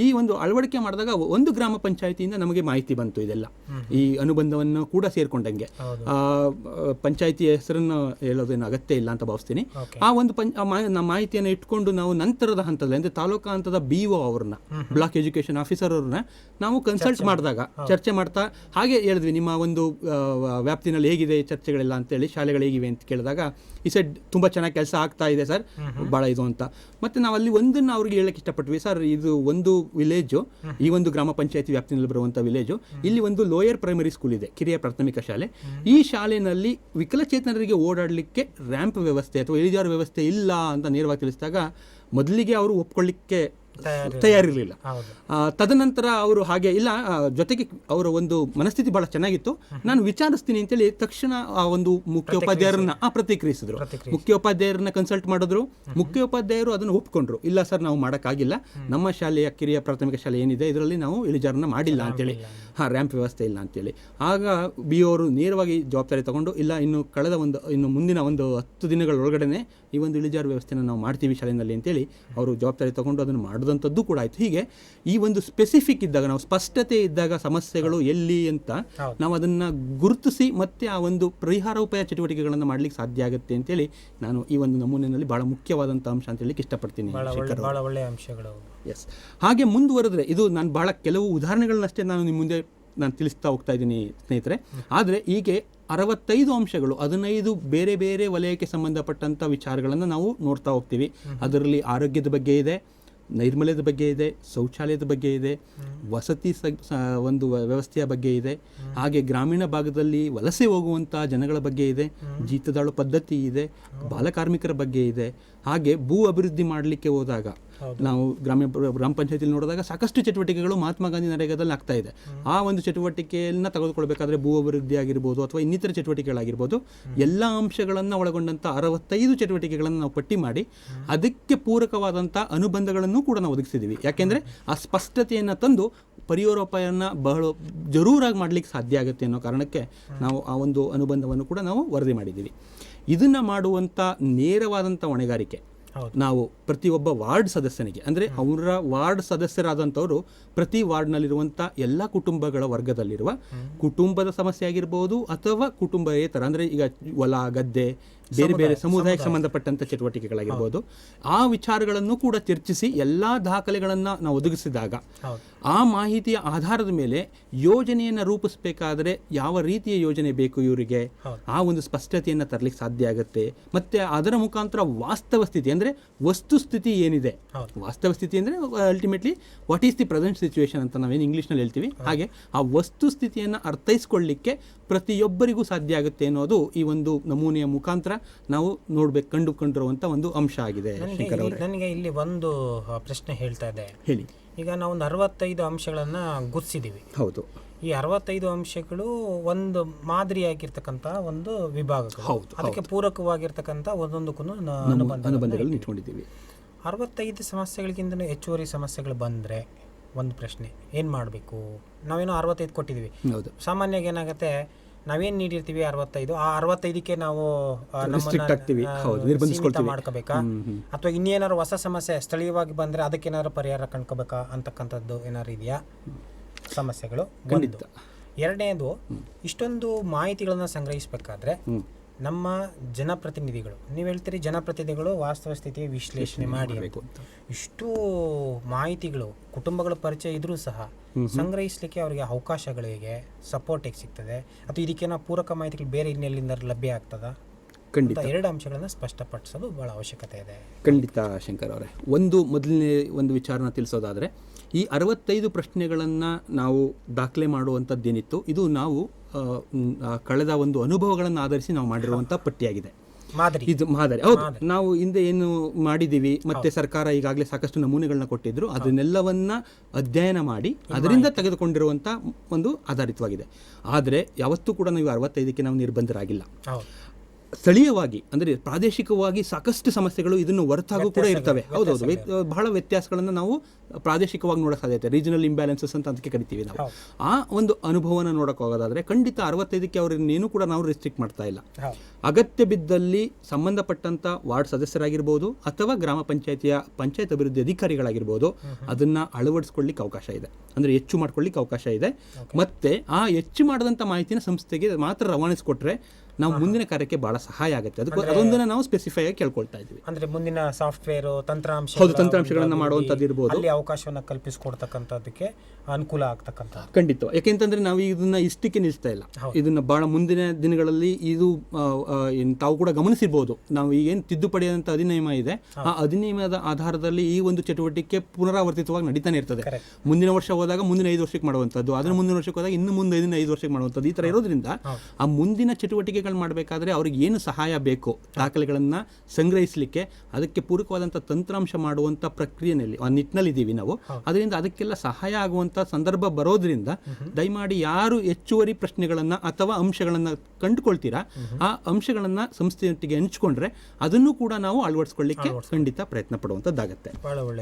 ಈ ಒಂದು ಅಳವಡಿಕೆ ಮಾಡಿದಾಗ ಒಂದು ಗ್ರಾಮ ಪಂಚಾಯತಿಯಿಂದ ನಮಗೆ ಮಾಹಿತಿ ಬಂತು ಇದೆಲ್ಲ. ಈ ಅನುಬಂಧವನ್ನು ಕೂಡ ಸೇರಿಕೊಂಡಂಗೆ. ಪಂಚಾಯತಿ ಹೆಸರನ್ನು ಹೇಳೋದೇನು ಅಗತ್ಯ ಇಲ್ಲ ಅಂತ ಭಾವಿಸ್ತೀನಿ ಆ ಒಂದು ಪಂಚ ಮಾಹಿತಿಯನ್ನು ಇಟ್ಕೊಂಡು ನಾವು ನಂತರದ ಹಂತದಲ್ಲಿ ಅಂದರೆ ತಾಲೂಕಾ ಹಂತದ ಬಿ ಒ ಅವ್ರನ್ನ ಬ್ಲಾಕ್ ಎಜುಕೇಶನ್ ಆಫೀಸರ್ ಅವ್ರನ್ನ ನಾವು ಕನ್ಸಲ್ಟ್ ಮಾಡಿದಾಗ ಚರ್ಚೆ ಮಾಡ್ತಾ ಹಾಗೆ ಹೇಳಿದ್ವಿ ನಿಮ್ಮ ಒಂದು ವ್ಯಾಪ್ತಿನಲ್ಲಿ ಹೇಗಿದೆ ಚರ್ಚೆಗಳೆಲ್ಲ ಅಂತೇಳಿ ಶಾಲೆಗಳು ಹೇಗಿವೆ ಅಂತ ಕೇಳಿದಾಗ ಈ ಸೈಡ್ ತುಂಬ ಚೆನ್ನಾಗಿ ಕೆಲಸ ಆಗ್ತಾ ಇದೆ ಸರ್. ಭಾಳ ಇದು ಅಂತ. ಮತ್ತೆ ನಾವು ಅಲ್ಲಿ ಒಂದನ್ನು ಅವ್ರಿಗೆ ಹೇಳಕ್ಕೆ ಇಷ್ಟಪಟ್ವಿ. ಸರ್ ಇದು ಒಂದು ವಿಲೇಜು ಈ ಒಂದು ಗ್ರಾಮ ಪಂಚಾಯತಿ ವ್ಯಾಪ್ತಿನಲ್ಲಿ ಬರುವಂಥ ವಿಲೇಜು ಇಲ್ಲಿ ಒಂದು ಲೋಯರ್ ಪ್ರೈಮರಿ ಸ್ಕೂಲ್ ಇದೆ ಕಿರಿಯ ಪ್ರಾಥಮಿಕ ಶಾಲೆ. ಈ ಶಾಲೆಯಲ್ಲಿ ವಿಕಲಚೇತನರಿಗೆ ಓಡಾಡಲಿಕ್ಕೆ ರ್ಯಾಂಪ್ ವ್ಯವಸ್ಥೆ ಅಥವಾ ಇಳಿಜಾರು ವ್ಯವಸ್ಥೆ ಇಲ್ಲ ಅಂತ ನೇರವಾಗಿ ತಿಳಿಸಿದಾಗ ಮೊದಲಿಗೆ ಅವರು ಒಪ್ಕೊಳ್ಳಿಕ್ಕೆ ತಯಾರಿರಲಿಲ್ಲ. ತದನಂತರ ಅವರು ಹಾಗೆ ಇಲ್ಲ ಜೊತೆಗೆ ಅವರ ಒಂದು ಮನಸ್ಥಿತಿ ಬಹಳ ಚೆನ್ನಾಗಿತ್ತು. ನಾನು ವಿಚಾರಿಸ್ತೀನಿ ಅಂತೇಳಿ ತಕ್ಷಣ ಆ ಒಂದು ಮುಖ್ಯೋಪಾಧ್ಯಾಯರನ್ನ ಆ ಪ್ರತಿಕ್ರಿಯಿಸಿದ್ರು. ಪ್ರತಿಕ್ರಿಯಿಸಿದ್ರು. ಮುಖ್ಯೋಪಾಧ್ಯಾಯರನ್ನ ಕನ್ಸಲ್ಟ್ ಮಾಡಿದ್ರು. ಮುಖ್ಯೋಪಾಧ್ಯಾಯರು ಅದನ್ನು ಒಪ್ಕೊಂಡ್ರು. ಇಲ್ಲ ಸರ್ ನಾವು ಮಾಡೋಕ್ಕಾಗಿಲ್ಲ. ನಮ್ಮ ಶಾಲೆಯ ಕಿರಿಯ ಪ್ರಾಥಮಿಕ ಶಾಲೆ ಏನಿದೆ ಇದರಲ್ಲಿ ನಾವು ಇಳಿಜಾರನ್ನ ಮಾಡಿಲ್ಲ ಅಂತೇಳಿ. ಹಾಂ ರ್ಯಾಂಪ್ ವ್ಯವಸ್ಥೆ ಇಲ್ಲ ಅಂತೇಳಿ. ಆಗ ಬಿ ಅವರು ನೇರವಾಗಿ ಜವಾಬ್ದಾರಿ ತಗೊಂಡು ಇಲ್ಲ ಇನ್ನು ಕಳೆದ ಒಂದು ಇನ್ನು ಮುಂದಿನ ಒಂದು ಹತ್ತು ದಿನಗಳ ಒಳಗಡೆನೆ ಈ ಒಂದು ಇಳಿಜಾರು ವ್ಯವಸ್ಥೆನ ನಾವು ಮಾಡ್ತೀವಿ ಶಾಲೆಯಲ್ಲಿ ಅಂತೇಳಿ ಅವರು ಜವಾಬ್ದಾರಿ ತಗೊಂಡು ಅದನ್ನು ಮಾಡಿದಂಥದ್ದು ಕೂಡ ಆಯಿತು. ಹೀಗೆ ಈ ಒಂದು ಸ್ಪೆಸಿಫಿಕ್ ಇದ್ದಾಗ ನಾವು ಸ್ಪಷ್ಟತೆ ಇದ್ದಾಗ ಸಮಸ್ಯೆಗಳು ಎಲ್ಲಿ ಅಂತ. ನಾವು ಅದನ್ನು ಗುರುತಿಸಿ ಮತ್ತೆ ಆ ಒಂದು ಪರಿಹಾರೋಪಾಯ ಚಟುವಟಿಕೆಗಳನ್ನು ಮಾಡಲಿಕ್ಕೆ ಸಾಧ್ಯ ಆಗುತ್ತೆ ಅಂತೇಳಿ ನಾನು ಈ ಒಂದು ನಮೂನೆಯಲ್ಲಿ ಬಹಳ ಮುಖ್ಯವಾದಂಥ ಅಂಶ ಅಂತ ಹೇಳಿಕ್ಕೆ ಇಷ್ಟಪಡ್ತೀನಿ ಬಹಳ ಒಳ್ಳೆಯ ಅಂಶಗಳು ಎಸ್ ಹಾಗೆ ಮುಂದುವರೆದ್ರೆ ಇದು ನಾನು ಬಹಳ ಕೆಲವು ಉದಾಹರಣೆಗಳನ್ನಷ್ಟೇ ನಾನು ನಿಮ್ಮ ಮುಂದೆ ನಾನು ತಿಳಿಸ್ತಾ ಹೋಗ್ತಾ ಇದ್ದೀನಿ ಸ್ನೇಹಿತರೆ. ಆದರೆ ಹೀಗೆ ಅರವತ್ತೈದು ಅಂಶಗಳು ಹದಿನೈದು ಬೇರೆ ಬೇರೆ ವಲಯಕ್ಕೆ ಸಂಬಂಧಪಟ್ಟಂಥ ವಿಚಾರಗಳನ್ನು ನಾವು ನೋಡ್ತಾ ಹೋಗ್ತೀವಿ. ಅದರಲ್ಲಿ ಆರೋಗ್ಯದ ಬಗ್ಗೆ ಇದೆ ನೈರ್ಮಲ್ಯದ ಬಗ್ಗೆ ಇದೆ ಶೌಚಾಲಯದ ಬಗ್ಗೆ ಇದೆ ವಸತಿ ಒಂದು ವ್ಯವಸ್ಥೆಯ ಬಗ್ಗೆ ಇದೆ. ಹಾಗೆ ಗ್ರಾಮೀಣ ಭಾಗದಲ್ಲಿ ವಲಸೆ ಹೋಗುವಂಥ ಜನಗಳ ಬಗ್ಗೆ ಇದೆ ಜೀತದಾಳು ಪದ್ಧತಿ ಇದೆ ಬಾಲಕಾರ್ಮಿಕರ ಬಗ್ಗೆ ಇದೆ. ಹಾಗೆ ಭೂ ಅಭಿವೃದ್ಧಿ ಮಾಡಲಿಕ್ಕೆ ಹೋದಾಗ ನಾವು ಗ್ರಾಮ ಗ್ರಾಮ ಪಂಚಾಯತಿಲಿ ನೋಡಿದಾಗ ಸಾಕಷ್ಟು ಚಟುವಟಿಕೆಗಳು ಮಹಾತ್ಮ ಗಾಂಧಿ ನರೇಗಾದಲ್ಲಿ ಆಗ್ತಾ ಇದೆ. ಆ ಒಂದು ಚಟುವಟಿಕೆಯನ್ನು ತೆಗೆದುಕೊಳ್ಬೇಕಾದ್ರೆ ಭೂ ಅಭಿವೃದ್ಧಿ ಆಗಿರ್ಬೋದು ಅಥವಾ ಇನ್ನಿತರ ಚಟುವಟಿಕೆಗಳಾಗಿರ್ಬೋದು ಎಲ್ಲ ಅಂಶಗಳನ್ನು ಒಳಗೊಂಡಂಥ ಅರವತ್ತೈದು ಚಟುವಟಿಕೆಗಳನ್ನು ನಾವು ಪಟ್ಟಿ ಮಾಡಿ ಅದಕ್ಕೆ ಪೂರಕವಾದಂಥ ಅನುಬಂಧಗಳನ್ನು ಕೂಡ ನಾವು ಒದಗಿಸಿದ್ದೀವಿ ಯಾಕೆಂದರೆ ಆ ಸ್ಪಷ್ಟತೆಯನ್ನು ತಂದು ಪರಿಹಾರೋಪಾಯನ ಬಹಳ ಜರೂರಾಗಿ ಮಾಡಲಿಕ್ಕೆ ಸಾಧ್ಯ ಆಗುತ್ತೆ ಅನ್ನೋ ಕಾರಣಕ್ಕೆ ನಾವು ಆ ಒಂದು ಅನುಬಂಧವನ್ನು ಕೂಡ ನಾವು ವರದಿ ಮಾಡಿದ್ದೀವಿ ಇದನ್ನು ಮಾಡುವಂಥ ನೇರವಾದಂಥ ಹೊಣೆಗಾರಿಕೆ. ನಾವು ಪ್ರತಿಯೊಬ್ಬ ವಾರ್ಡ್ ಸದಸ್ಯನಿಗೆ ಅಂದರೆ ಅವರ ವಾರ್ಡ್ ಸದಸ್ಯರಾದಂಥವರು ಪ್ರತಿ ವಾರ್ಡ್ನಲ್ಲಿರುವಂಥ ಎಲ್ಲ ಕುಟುಂಬಗಳ ವರ್ಗದಲ್ಲಿರುವ ಕುಟುಂಬದ ಸಮಸ್ಯೆ ಆಗಿರ್ಬೋದು ಅಥವಾ ಕುಟುಂಬ ಏತರ ಅಂದರೆ ಈಗ ಹೊಲ ಗದ್ದೆ ಬೇರೆ ಬೇರೆ ಸಮುದಾಯಕ್ಕೆ ಸಂಬಂಧಪಟ್ಟಂಥ ಚಟುವಟಿಕೆಗಳಾಗಿರ್ಬೋದು. ಆ ವಿಚಾರಗಳನ್ನು ಕೂಡ ಚರ್ಚಿಸಿ ಎಲ್ಲ ದಾಖಲೆಗಳನ್ನು ನಾವು ಒದಗಿಸಿದಾಗ ಆ ಮಾಹಿತಿಯ ಆಧಾರದ ಮೇಲೆ ಯೋಜನೆಯನ್ನು ರೂಪಿಸಬೇಕಾದ್ರೆ ಯಾವ ರೀತಿಯ ಯೋಜನೆ ಬೇಕು ಇವರಿಗೆ? ಆ ಒಂದು ಸ್ಪಷ್ಟತೆಯನ್ನು ತರಲಿಕ್ಕೆ ಸಾಧ್ಯ ಆಗುತ್ತೆ. ಮತ್ತೆ ಅದರ ಮುಖಾಂತರ ವಾಸ್ತವ ಸ್ಥಿತಿ ಅಂದರೆ ವಸ್ತುಸ್ಥಿತಿ ಏನಿದೆ? ವಾಸ್ತವ ಸ್ಥಿತಿ ಅಂದರೆ ultimately what is the present situation ಅಂತ ನಾವೇನು ಇಂಗ್ಲೀಷ್ನಲ್ಲಿ ಹೇಳ್ತೀವಿ. ಹಾಗೆ ಆ ವಸ್ತುಸ್ಥಿತಿಯನ್ನು ಅರ್ಥೈಸ್ಕೊಳ್ಳಿಕ್ಕೆ ಪ್ರತಿಯೊಬ್ಬರಿಗೂ ಸಾಧ್ಯ ಆಗುತ್ತೆ ಅನ್ನೋದು ಈ ಒಂದು ನಮೂನೆಯ ಮುಖಾಂತರ ನಾವು ನೋಡ್ಬೇಕು ಕಂಡುಕೊಂಡಿರುವಂಥ ಒಂದು ಅಂಶ ಆಗಿದೆ ನನಗೆ ಶಂಕರ್ ಅವರೇ. ನನಗೆ ಇಲ್ಲಿ ಒಂದು ಪ್ರಶ್ನೆ ಹೇಳ್ತಾ ಇದೆ. ಹೇಳಿ. ಈಗ ನಾವು ಅರವತ್ತೈದು ಅಂಶಗಳನ್ನು ಗುರ್ಸಿದ್ದೀವಿ ಹೌದು. ಈ ಅರವತ್ತೈದು ಅಂಶಗಳು ಒಂದು ಮಾದರಿಯಾಗಿರ್ತಕ್ಕಂಥ ಒಂದು ವಿಭಾಗ ಹೌದು, ಅದಕ್ಕೆ ಪೂರಕವಾಗಿರ್ತಕ್ಕಂಥ ಒಂದೊಂದಕ್ಕೂ ಅನುಬಂಧಗಳನ್ನು ಇಟ್ಕೊಂಡಿದ್ದೀವಿ. ಅರವತ್ತೈದು ಸಮಸ್ಯೆಗಳಿಗಿಂತ ಹೆಚ್ಚುವರಿ ಸಮಸ್ಯೆಗಳು ಬಂದ್ರೆ ಒಂದು ಪ್ರಶ್ನೆ ಏನು ಮಾಡಬೇಕು? ನಾವೇನೋ ಅರವತ್ತೈದು ಕೊಟ್ಟಿದ್ದೀವಿ. ಹೌದು. ಸಾಮಾನ್ಯವಾಗಿ ಏನಾಗುತ್ತೆ ನಾವೇನು ನೀಡಿರ್ತೀವಿ ಅರವತ್ತೈದು ಆ ಅರವತ್ತೈದಕ್ಕೆ ನಾವು ನಮ್ಮನ್ನ. ಮಾಡ್ಕೋಬೇಕಾ. ಅಥವಾ ಇನ್ನೇನಾದ್ರು ಹೊಸ ಸಮಸ್ಯೆ ಸ್ಥಳೀಯವಾಗಿ ಬಂದರೆ ಅದಕ್ಕೆ ಏನಾದ್ರು ಪರಿಹಾರ ಕಂಡ್ಕೋಬೇಕಾ ಅಂತಕ್ಕಂಥದ್ದು ಏನಾದ್ರು ಇದೆಯಾ ಸಮಸ್ಯೆಗಳು. ಎರಡನೇದು ಇಷ್ಟೊಂದು ಮಾಹಿತಿಗಳನ್ನು ಸಂಗ್ರಹಿಸಬೇಕಾದ್ರೆ. ನಮ್ಮ ಜನಪ್ರತಿನಿಧಿಗಳು ನೀವು ಹೇಳ್ತೀರಿ ಜನಪ್ರತಿನಿಧಿಗಳು ವಾಸ್ತವ ಸ್ಥಿತಿಯ ವಿಶ್ಲೇಷಣೆ ಮಾಡಿ. ಇಷ್ಟು ಮಾಹಿತಿಗಳು ಕುಟುಂಬಗಳ ಪರಿಚಯ ಇದ್ರೂ ಸಹ ಸಂಗ್ರಹಿಸಲಿಕ್ಕೆ ಅವರಿಗೆ ಅವಕಾಶಗಳಿಗೆ ಸಪೋರ್ಟ್ ಹೇಗೆ ಸಿಗ್ತದೆ ಅಥವಾ ಇದಕ್ಕೇನೋ ಪೂರಕ ಮಾಹಿತಿಗಳು ಬೇರೆ ಇನ್ನೆಲ್ಲಿಂದ ಲಭ್ಯ ಆಗ್ತದ? ಖಂಡಿತ. ಎರಡು ಅಂಶಗಳನ್ನು ಸ್ಪಷ್ಟಪಡಿಸೋದು ಬಹಳ ಅವಶ್ಯಕತೆ ಇದೆ. ಖಂಡಿತ ಶಂಕರ್ ಅವರೇ. ಒಂದು ಮೊದಲನೇ ಒಂದು ವಿಚಾರನ ತಿಳಿಸೋದಾದರೆ ಈ ಅರವತ್ತೈದು ಪ್ರಶ್ನೆಗಳನ್ನು ನಾವು ದಾಖಲೆ ಮಾಡುವಂಥದ್ದೇನಿತ್ತು ಇದು ನಾವು ಕಳೆದ ಒಂದು ಅನುಭವಗಳನ್ನು ಆಧರಿಸಿ ನಾವು ಮಾಡಿರುವಂಥ ಪಟ್ಟಿಯಾಗಿದೆ. ಮಾದರಿ. ಇದು ಮಾದರಿ. ಹೌದು. ನಾವು ಹಿಂದೆ ಏನು ಮಾಡಿದ್ದೀವಿ ಮತ್ತೆ ಸರ್ಕಾರ ಈಗಾಗಲೇ ಸಾಕಷ್ಟು ನಮೂನೆಗಳನ್ನ ಕೊಟ್ಟಿದ್ರು. ಅದನ್ನೆಲ್ಲವನ್ನ ಅಧ್ಯಯನ ಮಾಡಿ ಅದರಿಂದ ತೆಗೆದುಕೊಂಡಿರುವಂಥ ಒಂದು ಆಧಾರಿತವಾಗಿದೆ. ಆದರೆ ಯಾವತ್ತೂ ಕೂಡ ನಾವು ಅರವತ್ತೈದಕ್ಕೆ ನಾವು ನಿರ್ಬಂಧರಾಗಿಲ್ಲ. ಸ್ಥಳೀಯವಾಗಿ ಅಂದರೆ ಪ್ರಾದೇಶಿಕವಾಗಿ ಸಾಕಷ್ಟು ಸಮಸ್ಯೆಗಳು ಇದನ್ನು ಹೊರತಾಗೂ ಕೂಡ ಇರ್ತವೆ. ಹೌದೌದು ಬಹಳ ವ್ಯತ್ಯಾಸಗಳನ್ನು ನಾವು ಪ್ರಾದೇಶಿಕವಾಗಿ ನೋಡೋಕೆ ಸಾಧ್ಯತೆ ರೀಜನಲ್ ಇಂಬ್ಯಾಲೆನ್ಸಸ್ ಅಂತ ಅದಕ್ಕೆ ಕರಿತೀವಿ ನಾವು. ಆ ಒಂದು ಅನುಭವನ ನೋಡೋಕೆ ಹೋಗೋದಾದ್ರೆ ಖಂಡಿತ ಅರವತ್ತೈದಕ್ಕೆ ಅವ್ರನ್ನೇನು ಕೂಡ ನಾವು ರಿಸ್ಟ್ರಿಕ್ಟ್ ಮಾಡ್ತಾ ಇಲ್ಲ. ಅಗತ್ಯ ಬಿದ್ದಲ್ಲಿ ಸಂಬಂಧಪಟ್ಟಂತ ವಾರ್ಡ್ ಸದಸ್ಯರಾಗಿರ್ಬೋದು ಅಥವಾ ಗ್ರಾಮ ಪಂಚಾಯತಿಯ ಪಂಚಾಯತ್ ಅಭಿವೃದ್ಧಿ ಅಧಿಕಾರಿಗಳಾಗಿರ್ಬೋದು ಅದನ್ನ ಅಳವಡಿಸ್ಕೊಳ್ಳಿಕ್ಕೆ ಅವಕಾಶ ಇದೆ. ಅಂದ್ರೆ ಹೆಚ್ಚು ಮಾಡ್ಕೊಳ್ಳಿಕ್ಕೆ ಅವಕಾಶ ಇದೆ. ಮತ್ತೆ ಆ ಹೆಚ್ಚು ಮಾಡಿದಂಥ ಮಾಹಿತಿನ ಸಂಸ್ಥೆಗೆ ಮಾತ್ರ ರವಾನಿಸ್ಕೊಟ್ರೆ ನಾವು ಮುಂದಿನ ಕಾರ್ಯಕ್ಕೆ ಬಹಳ ಸಹಾಯ ಆಗುತ್ತೆ. ಅದಕ್ಕೆ ಅದೊಂದನ್ನ ನಾವು ಸ್ಪೆಸಿಫೈ ಆಗಿ ಕೇಳ್ಕೊಳ್ತಾ ಇದ್ವಿ ಅಂದ್ರೆ ಮುಂದಿನ ಸಾಫ್ಟ್ವೇರ್ ತಂತ್ರಾಂಶ ಹೌದು, ತಂತ್ರಾಂಶಗಳನ್ನ ಮಾಡುವಂತದ್ದು ಇರ್ಬೋದು. ಅಲ್ಲಿ ಅವಕಾಶವನ್ನ ಕಲ್ಪಿಸಿಕೊಡ್ತಕ್ಕಂಥದ್ದಕ್ಕೆ ಅನುಕೂಲ ಆಗ್ತಕ್ಕಂಥ ಖಂಡಿತ. ಯಾಕೆಂತಂದ್ರೆ ನಾವು ಇದನ್ನ ಇಷ್ಟಕ್ಕೆ ನಿಲ್ಲಿಸ್ತಾ ಇಲ್ಲ. ಇದನ್ನ ಬಹಳ ಮುಂದಿನ ದಿನಗಳಲ್ಲಿ ಇದು ತಾವು ಕೂಡ ಗಮನಿಸಿರ್ಬೋದು. ನಾವು ಈಗೇನು ತಿದ್ದುಪಡಿ ಅಂತ ಅಧಿನಿಯಮ ಇದೆ. ಆ ಅಧಿನಿಯಮದ ಆಧಾರದಲ್ಲಿ ಈ ಒಂದು ಚಟುವಟಿಕೆ ಪುನರಾವರ್ತಿತವಾಗಿ ನಡೀತಾನೆ ಇರ್ತದೆ. ಮುಂದಿನ ವರ್ಷ ಹೋದಾಗ ಮುಂದಿನ ಐದು ವರ್ಷಕ್ಕೆ ಮಾಡುವಂಥದ್ದು. ಅದರ ಮುಂದಿನ ವರ್ಷಕ್ಕೆ ಹೋದಾಗ ಇನ್ನು ಮುಂದೆ ಐದು ವರ್ಷಕ್ಕೆ ಮಾಡುವಂಥದ್ದು ಈ ತರ ಇರೋದ್ರಿಂದ ಆ ಮುಂದಿನ ಚಟುವಟಿಕೆಗಳು ಮಾಡಬೇಕಾದ್ರೆ ಅವ್ರಿಗೆ ಏನು ಸಹಾಯ ಬೇಕು ದಾಖಲೆಗಳನ್ನು ಸಂಗ್ರಹಿಸಲಿಕ್ಕೆ ಅದಕ್ಕೆ ಪೂರಕವಾದಂಥ ತಂತ್ರಾಂಶ ಮಾಡುವಂಥ ಪ್ರಕ್ರಿಯೆಯಲ್ಲಿ ಆ ನಿಟ್ಟಿನಲ್ಲಿದ್ದೀವಿ ನಾವು. ಅದರಿಂದ ಅದಕ್ಕೆಲ್ಲ ಸಹಾಯ ಆಗುವಂಥ ಸಂದರ್ಭ ಬರೋದ್ರಿಂದ ದಯಮಾಡಿ ಯಾರು ಹೆಚ್ಚುವರಿ ಪ್ರಶ್ನೆಗಳನ್ನು ಅಥವಾ ಅಂಶಗಳನ್ನು ಕಂಡುಕೊಳ್ತೀರಾ ಆ ಅಂಶಗಳನ್ನು ಸಂಸ್ಥೆಯೊಟ್ಟಿಗೆ ಹಂಚಿಕೊಂಡ್ರೆ ಅದನ್ನು ಕೂಡ ನಾವು ಅಳವಡಿಸ್ಕೊಳ್ಳಿಕ್ಕೆ ಖಂಡಿತ ಪ್ರಯತ್ನ ಪಡುವಂಥದ್ದಾಗತ್ತೆ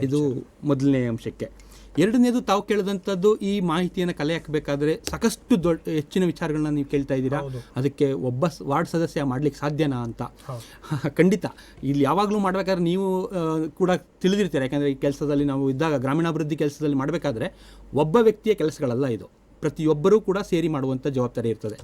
ಇದು ಮೊದಲನೇ ಅಂಶಕ್ಕೆ. ಎರಡನೇದು ತಾವು ಕೇಳಿದಂಥದ್ದು ಈ ಮಾಹಿತಿಯನ್ನು ಕಲೆ ಹಾಕಬೇಕಾದ್ರೆ ಸಾಕಷ್ಟು ದೊಡ್ಡ ಹೆಚ್ಚಿನ ವಿಚಾರಗಳನ್ನ ನೀವು ಕೇಳ್ತಾ ಇದ್ದೀರಾ? ಅದಕ್ಕೆ ಒಬ್ಬ ವಾರ್ಡ್ ಸದಸ್ಯ ಮಾಡ್ಲಿಕ್ಕೆ ಸಾಧ್ಯನಾ ಅಂತ? ಖಂಡಿತ. ಇಲ್ಲಿ ಯಾವಾಗಲೂ ಮಾಡಬೇಕಾದ್ರೆ ನೀವು ಕೂಡ ತಿಳಿದಿರ್ತೀರ. ಯಾಕಂದರೆ ಈ ಕೆಲಸದಲ್ಲಿ ನಾವು ಇದ್ದಾಗ ಗ್ರಾಮೀಣಾಭಿವೃದ್ಧಿ ಕೆಲಸದಲ್ಲಿ ಮಾಡಬೇಕಾದ್ರೆ ಒಬ್ಬ ವ್ಯಕ್ತಿಯ ಕೆಲಸಗಳಲ್ಲ ಇದು. ಪ್ರತಿಯೊಬ್ಬರೂ ಕೂಡ ಸೇರಿ ಮಾಡುವಂಥ ಜವಾಬ್ದಾರಿ ಇರ್ತದೆ.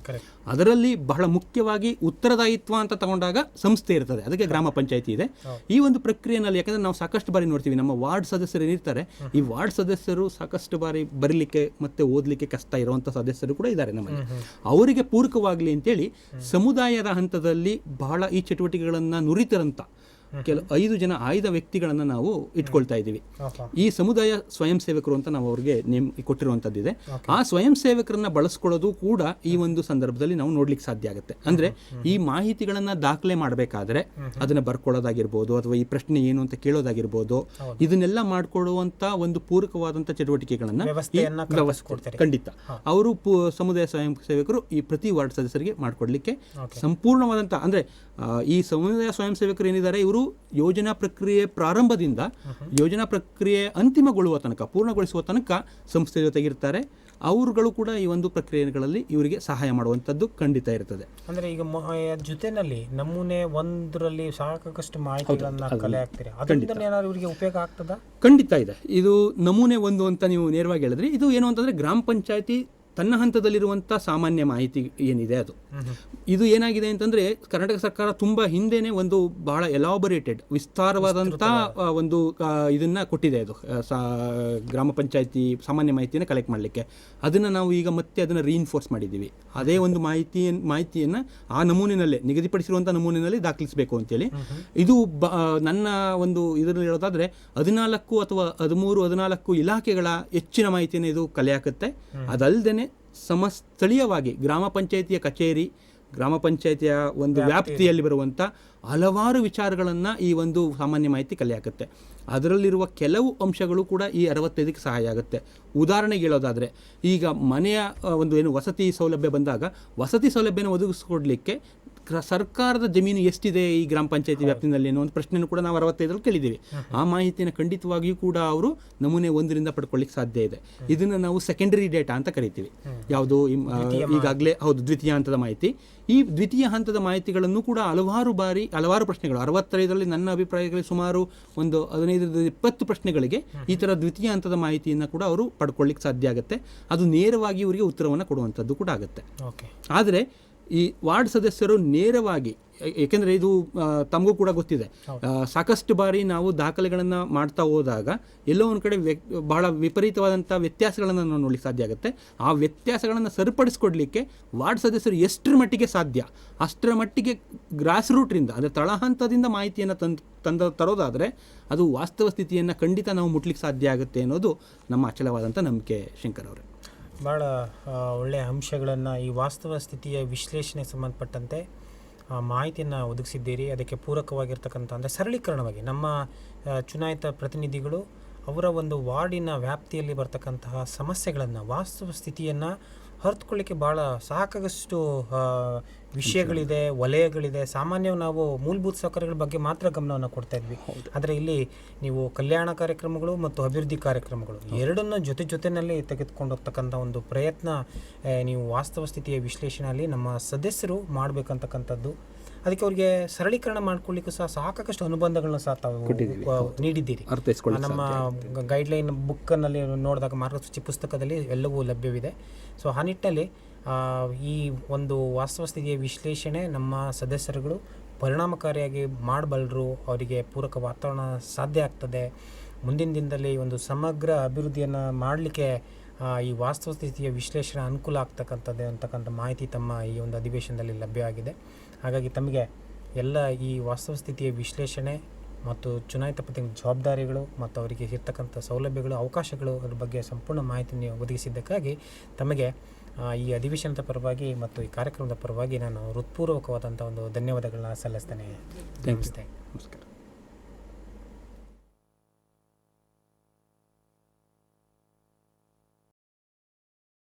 ಅದರಲ್ಲಿ ಬಹಳ ಮುಖ್ಯವಾಗಿ ಉತ್ತರದಾಯಿತ್ವ ಅಂತ ತಗೊಂಡಾಗ ಸಂಸ್ಥೆ ಇರ್ತದೆ. ಅದಕ್ಕೆ ಗ್ರಾಮ ಪಂಚಾಯತಿ ಇದೆ. ಈ ಒಂದು ಪ್ರಕ್ರಿಯೆನಲ್ಲಿ ಯಾಕಂದ್ರೆ ನಾವು ಸಾಕಷ್ಟು ಬಾರಿ ನೋಡ್ತೀವಿ. ನಮ್ಮ ವಾರ್ಡ್ ಸದಸ್ಯರು ಏನಿರ್ತಾರೆ ಈ ವಾರ್ಡ್ ಸದಸ್ಯರು ಸಾಕಷ್ಟು ಬಾರಿ ಬರಿಲಿಕ್ಕೆ ಮತ್ತೆ ಓದಲಿಕ್ಕೆ ಕಷ್ಟ ಇರುವಂಥ ಸದಸ್ಯರು ಕೂಡ ಇದ್ದಾರೆ ನಮಗೆ ಅವರಿಗೆ ಪೂರಕವಾಗಲಿ ಅಂತೇಳಿ ಸಮುದಾಯದ ಹಂತದಲ್ಲಿ ಬಹಳ ಈ ಚಟುವಟಿಕೆಗಳನ್ನು ನುರಿತರಂತ ಕೆಲ ಐದು ಜನ ಆಯ್ದ ವ್ಯಕ್ತಿಗಳನ್ನು ನಾವು ಇಟ್ಕೊಳ್ತಾ ಇದ್ದೀವಿ. ಈ ಸಮುದಾಯ ಸ್ವಯಂ ಸೇವಕರು ಅಂತ ನಾವು ಅವ್ರಿಗೆ ನೇಮ್ ಕೊಟ್ಟಿರುವಂಥದ್ದಿದೆ ಇದೆ. ಆ ಸ್ವಯಂ ಸೇವಕರನ್ನ ಬಳಸ್ಕೊಳ್ಳೋದು ಕೂಡ ಈ ಒಂದು ಸಂದರ್ಭದಲ್ಲಿ ನಾವು ನೋಡ್ಲಿಕ್ಕೆ ಸಾಧ್ಯ ಆಗುತ್ತೆ. ಅಂದ್ರೆ ಈ ಮಾಹಿತಿಗಳನ್ನ ದಾಖಲೆ ಮಾಡಬೇಕಾದ್ರೆ ಅದನ್ನ ಬರ್ಕೊಳ್ಳೋದಾಗಿರ್ಬೋದು ಅಥವಾ ಈ ಪ್ರಶ್ನೆ ಏನು ಅಂತ ಕೇಳೋದಾಗಿರ್ಬೋದು. ಇದನ್ನೆಲ್ಲ ಮಾಡ್ಕೊಳ್ಳುವಂತ ಒಂದು ಪೂರಕವಾದಂತ ಚಟುವಟಿಕೆಗಳನ್ನ ಖಂಡಿತ. ಅವರು ಸಮುದಾಯ ಸ್ವಯಂ ಸೇವಕರು ಈ ಪ್ರತಿ ವಾರ್ಡ್ ಸದಸ್ಯರಿಗೆ ಮಾಡಿಕೊಡ್ಲಿಕ್ಕೆ ಸಂಪೂರ್ಣವಾದಂತಹ ಅಂದ್ರೆ ಅಂದರೆ ಈ ಸಮುದಾಯ ಸ್ವಯಂ ಸೇವಕರು ಏನಿದ್ದಾರೆ ಇವರು ಯೋಜನಾ ಪ್ರಕ್ರಿಯೆ ಪ್ರಾರಂಭದಿಂದ ಯೋಜನಾ ಪ್ರಕ್ರಿಯೆ ಅಂತಿಮಗೊಳ್ಳುವ ತನಕ ಪೂರ್ಣಗೊಳಿಸುವ ತನಕ ಸಂಸ್ಥೆ ಜೊತೆಗಿರ್ತಾರೆ ಅವರುಗಳು ಕೂಡ ಈ ಒಂದು ಪ್ರಕ್ರಿಯೆಗಳಲ್ಲಿ ಇವರಿಗೆ ಸಹಾಯ ಮಾಡುವಂಥದ್ದು ಖಂಡಿತ ಇರ್ತದೆ. ಅಂದ್ರೆ ಈಗ ಜೊತೆನಲ್ಲಿ ನಮೂನೆ ಒಂದರಲ್ಲಿ ಸಾಕಷ್ಟು ಮಾಹಿತಿಗಳನ್ನ ಕಲೆ ಹಾಕ್ತೀರಿ. ಅದರಿಂದ ಏನಾದ್ರು ಇವರಿಗೆ ಉಪಯೋಗ ಆಗ್ತದೆ? ಖಂಡಿತ ಇದೆ. ಇದು ನಮೂನೆ ಒಂದು ಅಂತ ನೀವು ನೇರವಾಗಿ ಹೇಳಿದ್ರಿ. ಇದು ಏನು ಅಂತಂದರೆ ಗ್ರಾಮ ಪಂಚಾಯತಿ ತನ್ನ ಹಂತದಲ್ಲಿರುವಂಥ ಸಾಮಾನ್ಯ ಮಾಹಿತಿ ಏನಿದೆ ಅದು. ಇದು ಏನಾಗಿದೆ ಅಂತಂದರೆ ಕರ್ನಾಟಕ ಸರ್ಕಾರ ತುಂಬ ಹಿಂದೆನೇ ಒಂದು ಬಹಳ ಎಲಾಬೊರೇಟೆಡ್ ವಿಸ್ತಾರವಾದಂಥ ಒಂದು ಇದನ್ನು ಕೊಟ್ಟಿದೆ ಅದು. ಗ್ರಾಮ ಪಂಚಾಯತಿ ಸಾಮಾನ್ಯ ಮಾಹಿತಿಯನ್ನು ಕಲೆಕ್ಟ್ ಮಾಡಲಿಕ್ಕೆ. ಅದನ್ನು ನಾವು ಈಗ ಮತ್ತೆ ಅದನ್ನು ರೀಇನ್ಫೋರ್ಸ್ ಮಾಡಿದ್ದೀವಿ. ಅದೇ ಒಂದು ಮಾಹಿತಿ ಮಾಹಿತಿಯನ್ನು ಆ ನಮೂನಿನಲ್ಲೇ ನಿಗದಿಪಡಿಸಿರುವಂಥ ನಮೂನಿನಲ್ಲಿ ದಾಖಲಿಸಬೇಕು ಅಂತೇಳಿ. ಇದು ಬ ನನ್ನ ಒಂದು ಇದರಲ್ಲಿ ಹೇಳೋದಾದರೆ ಹದಿನಾಲ್ಕು ಅಥವಾ ಹದಿಮೂರು ಹದಿನಾಲ್ಕು ಇಲಾಖೆಗಳ ಹೆಚ್ಚಿನ ಮಾಹಿತಿಯನ್ನು ಇದು ಕಲೆ ಹಾಕುತ್ತೆ. ಅದಲ್ಲದೆ ಸಮ ಸ್ಥಳೀಯವಾಗಿ ಗ್ರಾಮ ಪಂಚಾಯಿತಿಯ ಕಚೇರಿ ಗ್ರಾಮ ಪಂಚಾಯಿತಿಯ ಒಂದು ವ್ಯಾಪ್ತಿಯಲ್ಲಿ ಬರುವಂಥ ಹಲವಾರು ವಿಚಾರಗಳನ್ನು ಈ ಒಂದು ಸಾಮಾನ್ಯ ಮಾಹಿತಿ ಕಲೆ ಹಾಕುತ್ತೆ ಅದರಲ್ಲಿರುವ ಕೆಲವು ಅಂಶಗಳು ಕೂಡ ಈ ಅರವತ್ತೈದಕ್ಕೆ ಸಹಾಯ ಆಗುತ್ತೆ. ಉದಾಹರಣೆಗೆ ಹೇಳೋದಾದರೆ ಈಗ ಮನೆಯ ಒಂದು ಏನು ವಸತಿ ಸೌಲಭ್ಯ ಬಂದಾಗ ವಸತಿ ಸೌಲಭ್ಯನ ಒದಗಿಸ್ಕೊಡ್ಲಿಕ್ಕೆ ಸರ್ಕಾರದ ಜಮೀನು ಎಷ್ಟಿದೆ ಈ ಗ್ರಾಮ ಪಂಚಾಯತಿ ವ್ಯಾಪ್ತಿನಲ್ಲಿ ಅನ್ನೋ ಒಂದು ಪ್ರಶ್ನೆಯನ್ನು ಕೂಡ ನಾವು ಅರವತ್ತೈದರಲ್ಲಿ ಕೇಳಿದ್ದೀವಿ. ಆ ಮಾಹಿತಿಯನ್ನು ಖಂಡಿತವಾಗಿಯೂ ಕೂಡ ಅವರು ನಮೂನೆ ಒಂದರಿಂದ ಪಡ್ಕೊಳ್ಳಿಕ್ಕೆ ಸಾಧ್ಯ ಇದೆ. ಇದನ್ನು ನಾವು ಸೆಕೆಂಡರಿ ಡೇಟಾ ಅಂತ ಕರಿತೀವಿ. ಯಾವುದು ಈಗಾಗಲೇ ಹೌದು ದ್ವಿತೀಯ ಹಂತದ ಮಾಹಿತಿ. ಈ ದ್ವಿತೀಯ ಹಂತದ ಮಾಹಿತಿಗಳನ್ನು ಕೂಡ ಹಲವಾರು ಬಾರಿ ಹಲವಾರು ಪ್ರಶ್ನೆಗಳು ಅರವತ್ತೈದರಲ್ಲಿ ನನ್ನ ಅಭಿಪ್ರಾಯಗಳಲ್ಲಿ ಸುಮಾರು ಒಂದು ಹದಿನೈದರಿಂದ ಇಪ್ಪತ್ತು ಪ್ರಶ್ನೆಗಳಿಗೆ ಈ ಥರ ದ್ವಿತೀಯ ಹಂತದ ಮಾಹಿತಿಯನ್ನು ಕೂಡ ಅವರು ಪಡ್ಕೊಳ್ಳಿಕ್ ಸಾಧ್ಯ ಆಗುತ್ತೆ. ಅದು ನೇರವಾಗಿ ಇವರಿಗೆ ಉತ್ತರವನ್ನು ಕೊಡುವಂಥದ್ದು ಕೂಡ ಆಗುತ್ತೆ. ಆದರೆ ಈ ವಾರ್ಡ್ ಸದಸ್ಯರು ನೇರವಾಗಿ ಏಕೆಂದರೆ ಇದು ತಮಗೂ ಕೂಡ ಗೊತ್ತಿದೆ. ಸಾಕಷ್ಟು ಬಾರಿ ನಾವು ದಾಖಲೆಗಳನ್ನು ಮಾಡ್ತಾ ಹೋದಾಗ ಎಲ್ಲೋ ಒಂದು ಕಡೆ ವ್ಯಕ್ ಬಹಳ ವಿಪರೀತವಾದಂಥ ವ್ಯತ್ಯಾಸಗಳನ್ನು ನಾವು ನೋಡಲಿಕ್ಕೆ ಸಾಧ್ಯ ಆಗುತ್ತೆ. ಆ ವ್ಯತ್ಯಾಸಗಳನ್ನು ಸರಿಪಡಿಸ್ಕೊಡ್ಲಿಕ್ಕೆ ವಾರ್ಡ್ ಸದಸ್ಯರು ಎಷ್ಟರ ಮಟ್ಟಿಗೆ ಸಾಧ್ಯ? ಅಷ್ಟರ ಮಟ್ಟಿಗೆ ಗ್ರಾಸ್ ರೂಟ್ರಿಂದ ಅಂದರೆ ತಳಹಂತದಿಂದ ಮಾಹಿತಿಯನ್ನು ತಂದು ತಂದ ತರೋದಾದರೆ ಅದು ವಾಸ್ತವ ಸ್ಥಿತಿಯನ್ನು ಖಂಡಿತ ನಾವು ಮುಟ್ಲಿಕ್ಕೆ ಸಾಧ್ಯ ಆಗುತ್ತೆ ಅನ್ನೋದು ನಮ್ಮ ಅಚಲವಾದಂಥ ನಂಬಿಕೆ ಶಂಕರ್ ಅವರೇ. ಭಾಳ ಒಳ್ಳೆಯ ಅಂಶಗಳನ್ನು ಈ ವಾಸ್ತವ ಸ್ಥಿತಿಯ ವಿಶ್ಲೇಷಣೆ ಸಂಬಂಧಪಟ್ಟಂತೆ ಮಾಹಿತಿಯನ್ನು ಒದಗಿಸಿದ್ದೀರಿ. ಅದಕ್ಕೆ ಪೂರಕವಾಗಿರ್ತಕ್ಕಂಥ, ಅಂದರೆ ಸರಳೀಕರಣವಾಗಿ ನಮ್ಮ ಚುನಾಯಿತ ಪ್ರತಿನಿಧಿಗಳು ಅವರ ಒಂದು ವಾರ್ಡಿನ ವ್ಯಾಪ್ತಿಯಲ್ಲಿ ಬರ್ತಕ್ಕಂತಹ ಸಮಸ್ಯೆಗಳನ್ನು, ವಾಸ್ತವ ಸ್ಥಿತಿಯನ್ನು ಹೊರತುಕೊಳ್ಳಿಕ್ಕೆ ಭಾಳ ಸಾಕಷ್ಟು ವಿಷಯಗಳಿದೆ ವಲಯಗಳಿದೆ. ಸಾಮಾನ್ಯವಾಗಿ ನಾವು ಮೂಲಭೂತ ಸೌಕರ್ಯಗಳ ಬಗ್ಗೆ ಮಾತ್ರ ಗಮನವನ್ನು ಕೊಡ್ತಾ ಇದ್ವಿ. ಆದರೆ ಇಲ್ಲಿ ನೀವು ಕಲ್ಯಾಣ ಕಾರ್ಯಕ್ರಮಗಳು ಮತ್ತು ಅಭಿವೃದ್ಧಿ ಕಾರ್ಯಕ್ರಮಗಳು ಎರಡನ್ನ ಜೊತೆ ಜೊತೆಯಲ್ಲಿ ತೆಗೆದುಕೊಂಡು ಹೋಗ್ತಕ್ಕಂಥ ಒಂದು ಪ್ರಯತ್ನ ನೀವು ವಾಸ್ತವ ಸ್ಥಿತಿಯ ವಿಶ್ಲೇಷಣೆಯಲ್ಲಿ ನಮ್ಮ ಸದಸ್ಯರು ಮಾಡಬೇಕಂತಕ್ಕಂಥದ್ದು ಅದಕ್ಕೆ ಅವರಿಗೆ ಸರಳೀಕರಣ ಮಾಡ್ಕೊಳ್ಳಿಕ್ಕೂ ಸಹ ಸಾಕಷ್ಟು ಅನುಬಂಧಗಳನ್ನ ಸಹ ತಾವು ನೀಡಿದ್ದೀರಿ. ನಮ್ಮ ಗೈಡ್ಲೈನ್ ಬುಕ್ಕನ್ನಲ್ಲಿ ನೋಡಿದಾಗ ಮಾರ್ಗಸೂಚಿ ಪುಸ್ತಕದಲ್ಲಿ ಎಲ್ಲವೂ ಲಭ್ಯವಿದೆ. ಸೊ ಆ ನಿಟ್ಟಿನಲ್ಲಿ ಈ ಒಂದು ವಾಸ್ತವ ಸ್ಥಿತಿಯ ವಿಶ್ಲೇಷಣೆ ನಮ್ಮ ಸದಸ್ಯರುಗಳು ಪರಿಣಾಮಕಾರಿಯಾಗಿ ಮಾಡಬಲ್ಲರು ಅವರಿಗೆ ಪೂರಕ ವಾತಾವರಣ ಸಾಧ್ಯ ಆಗ್ತದೆ. ಮುಂದಿನ ದಿನದಲ್ಲಿ ಒಂದು ಸಮಗ್ರ ಅಭಿವೃದ್ಧಿಯನ್ನು ಮಾಡಲಿಕ್ಕೆ ಈ ವಾಸ್ತವ ಸ್ಥಿತಿಯ ವಿಶ್ಲೇಷಣೆ ಅನುಕೂಲ ಆಗ್ತಕ್ಕಂಥದ್ದು ಅಂತಕ್ಕಂಥ ಮಾಹಿತಿ ತಮ್ಮ ಈ ಒಂದು ಅಧಿವೇಶನದಲ್ಲಿ ಲಭ್ಯವಾಗಿದೆ ಹಾಗಾಗಿ ತಮಗೆ ಎಲ್ಲ ಈ ವಾಸ್ತವ ಸ್ಥಿತಿಯ ವಿಶ್ಲೇಷಣೆ ಮತ್ತು ಚುನಾಯಿತ ಪ್ರತಿನಿಧಿ ಜವಾಬ್ದಾರಿಗಳು ಮತ್ತು ಅವರಿಗೆ ಇರ್ತಕ್ಕಂಥ ಸೌಲಭ್ಯಗಳು ಅವಕಾಶಗಳು ಅದ್ರ ಬಗ್ಗೆ ಸಂಪೂರ್ಣ ಮಾಹಿತಿಯನ್ನು ಒದಗಿಸಿದ್ದಕ್ಕಾಗಿ ತಮಗೆ ಈ ಅಧಿವೇಶನದ ಪರವಾಗಿ ಮತ್ತು ಈ ಕಾರ್ಯಕ್ರಮದ ಪರವಾಗಿ ನಾನು ಹೃತ್ಪೂರ್ವಕವಾದಂಥ ಒಂದು ಧನ್ಯವಾದಗಳನ್ನ ಸಲ್ಲಿಸ್ತೇನೆ. ನಮಸ್ತೆ. ನಮಸ್ಕಾರ.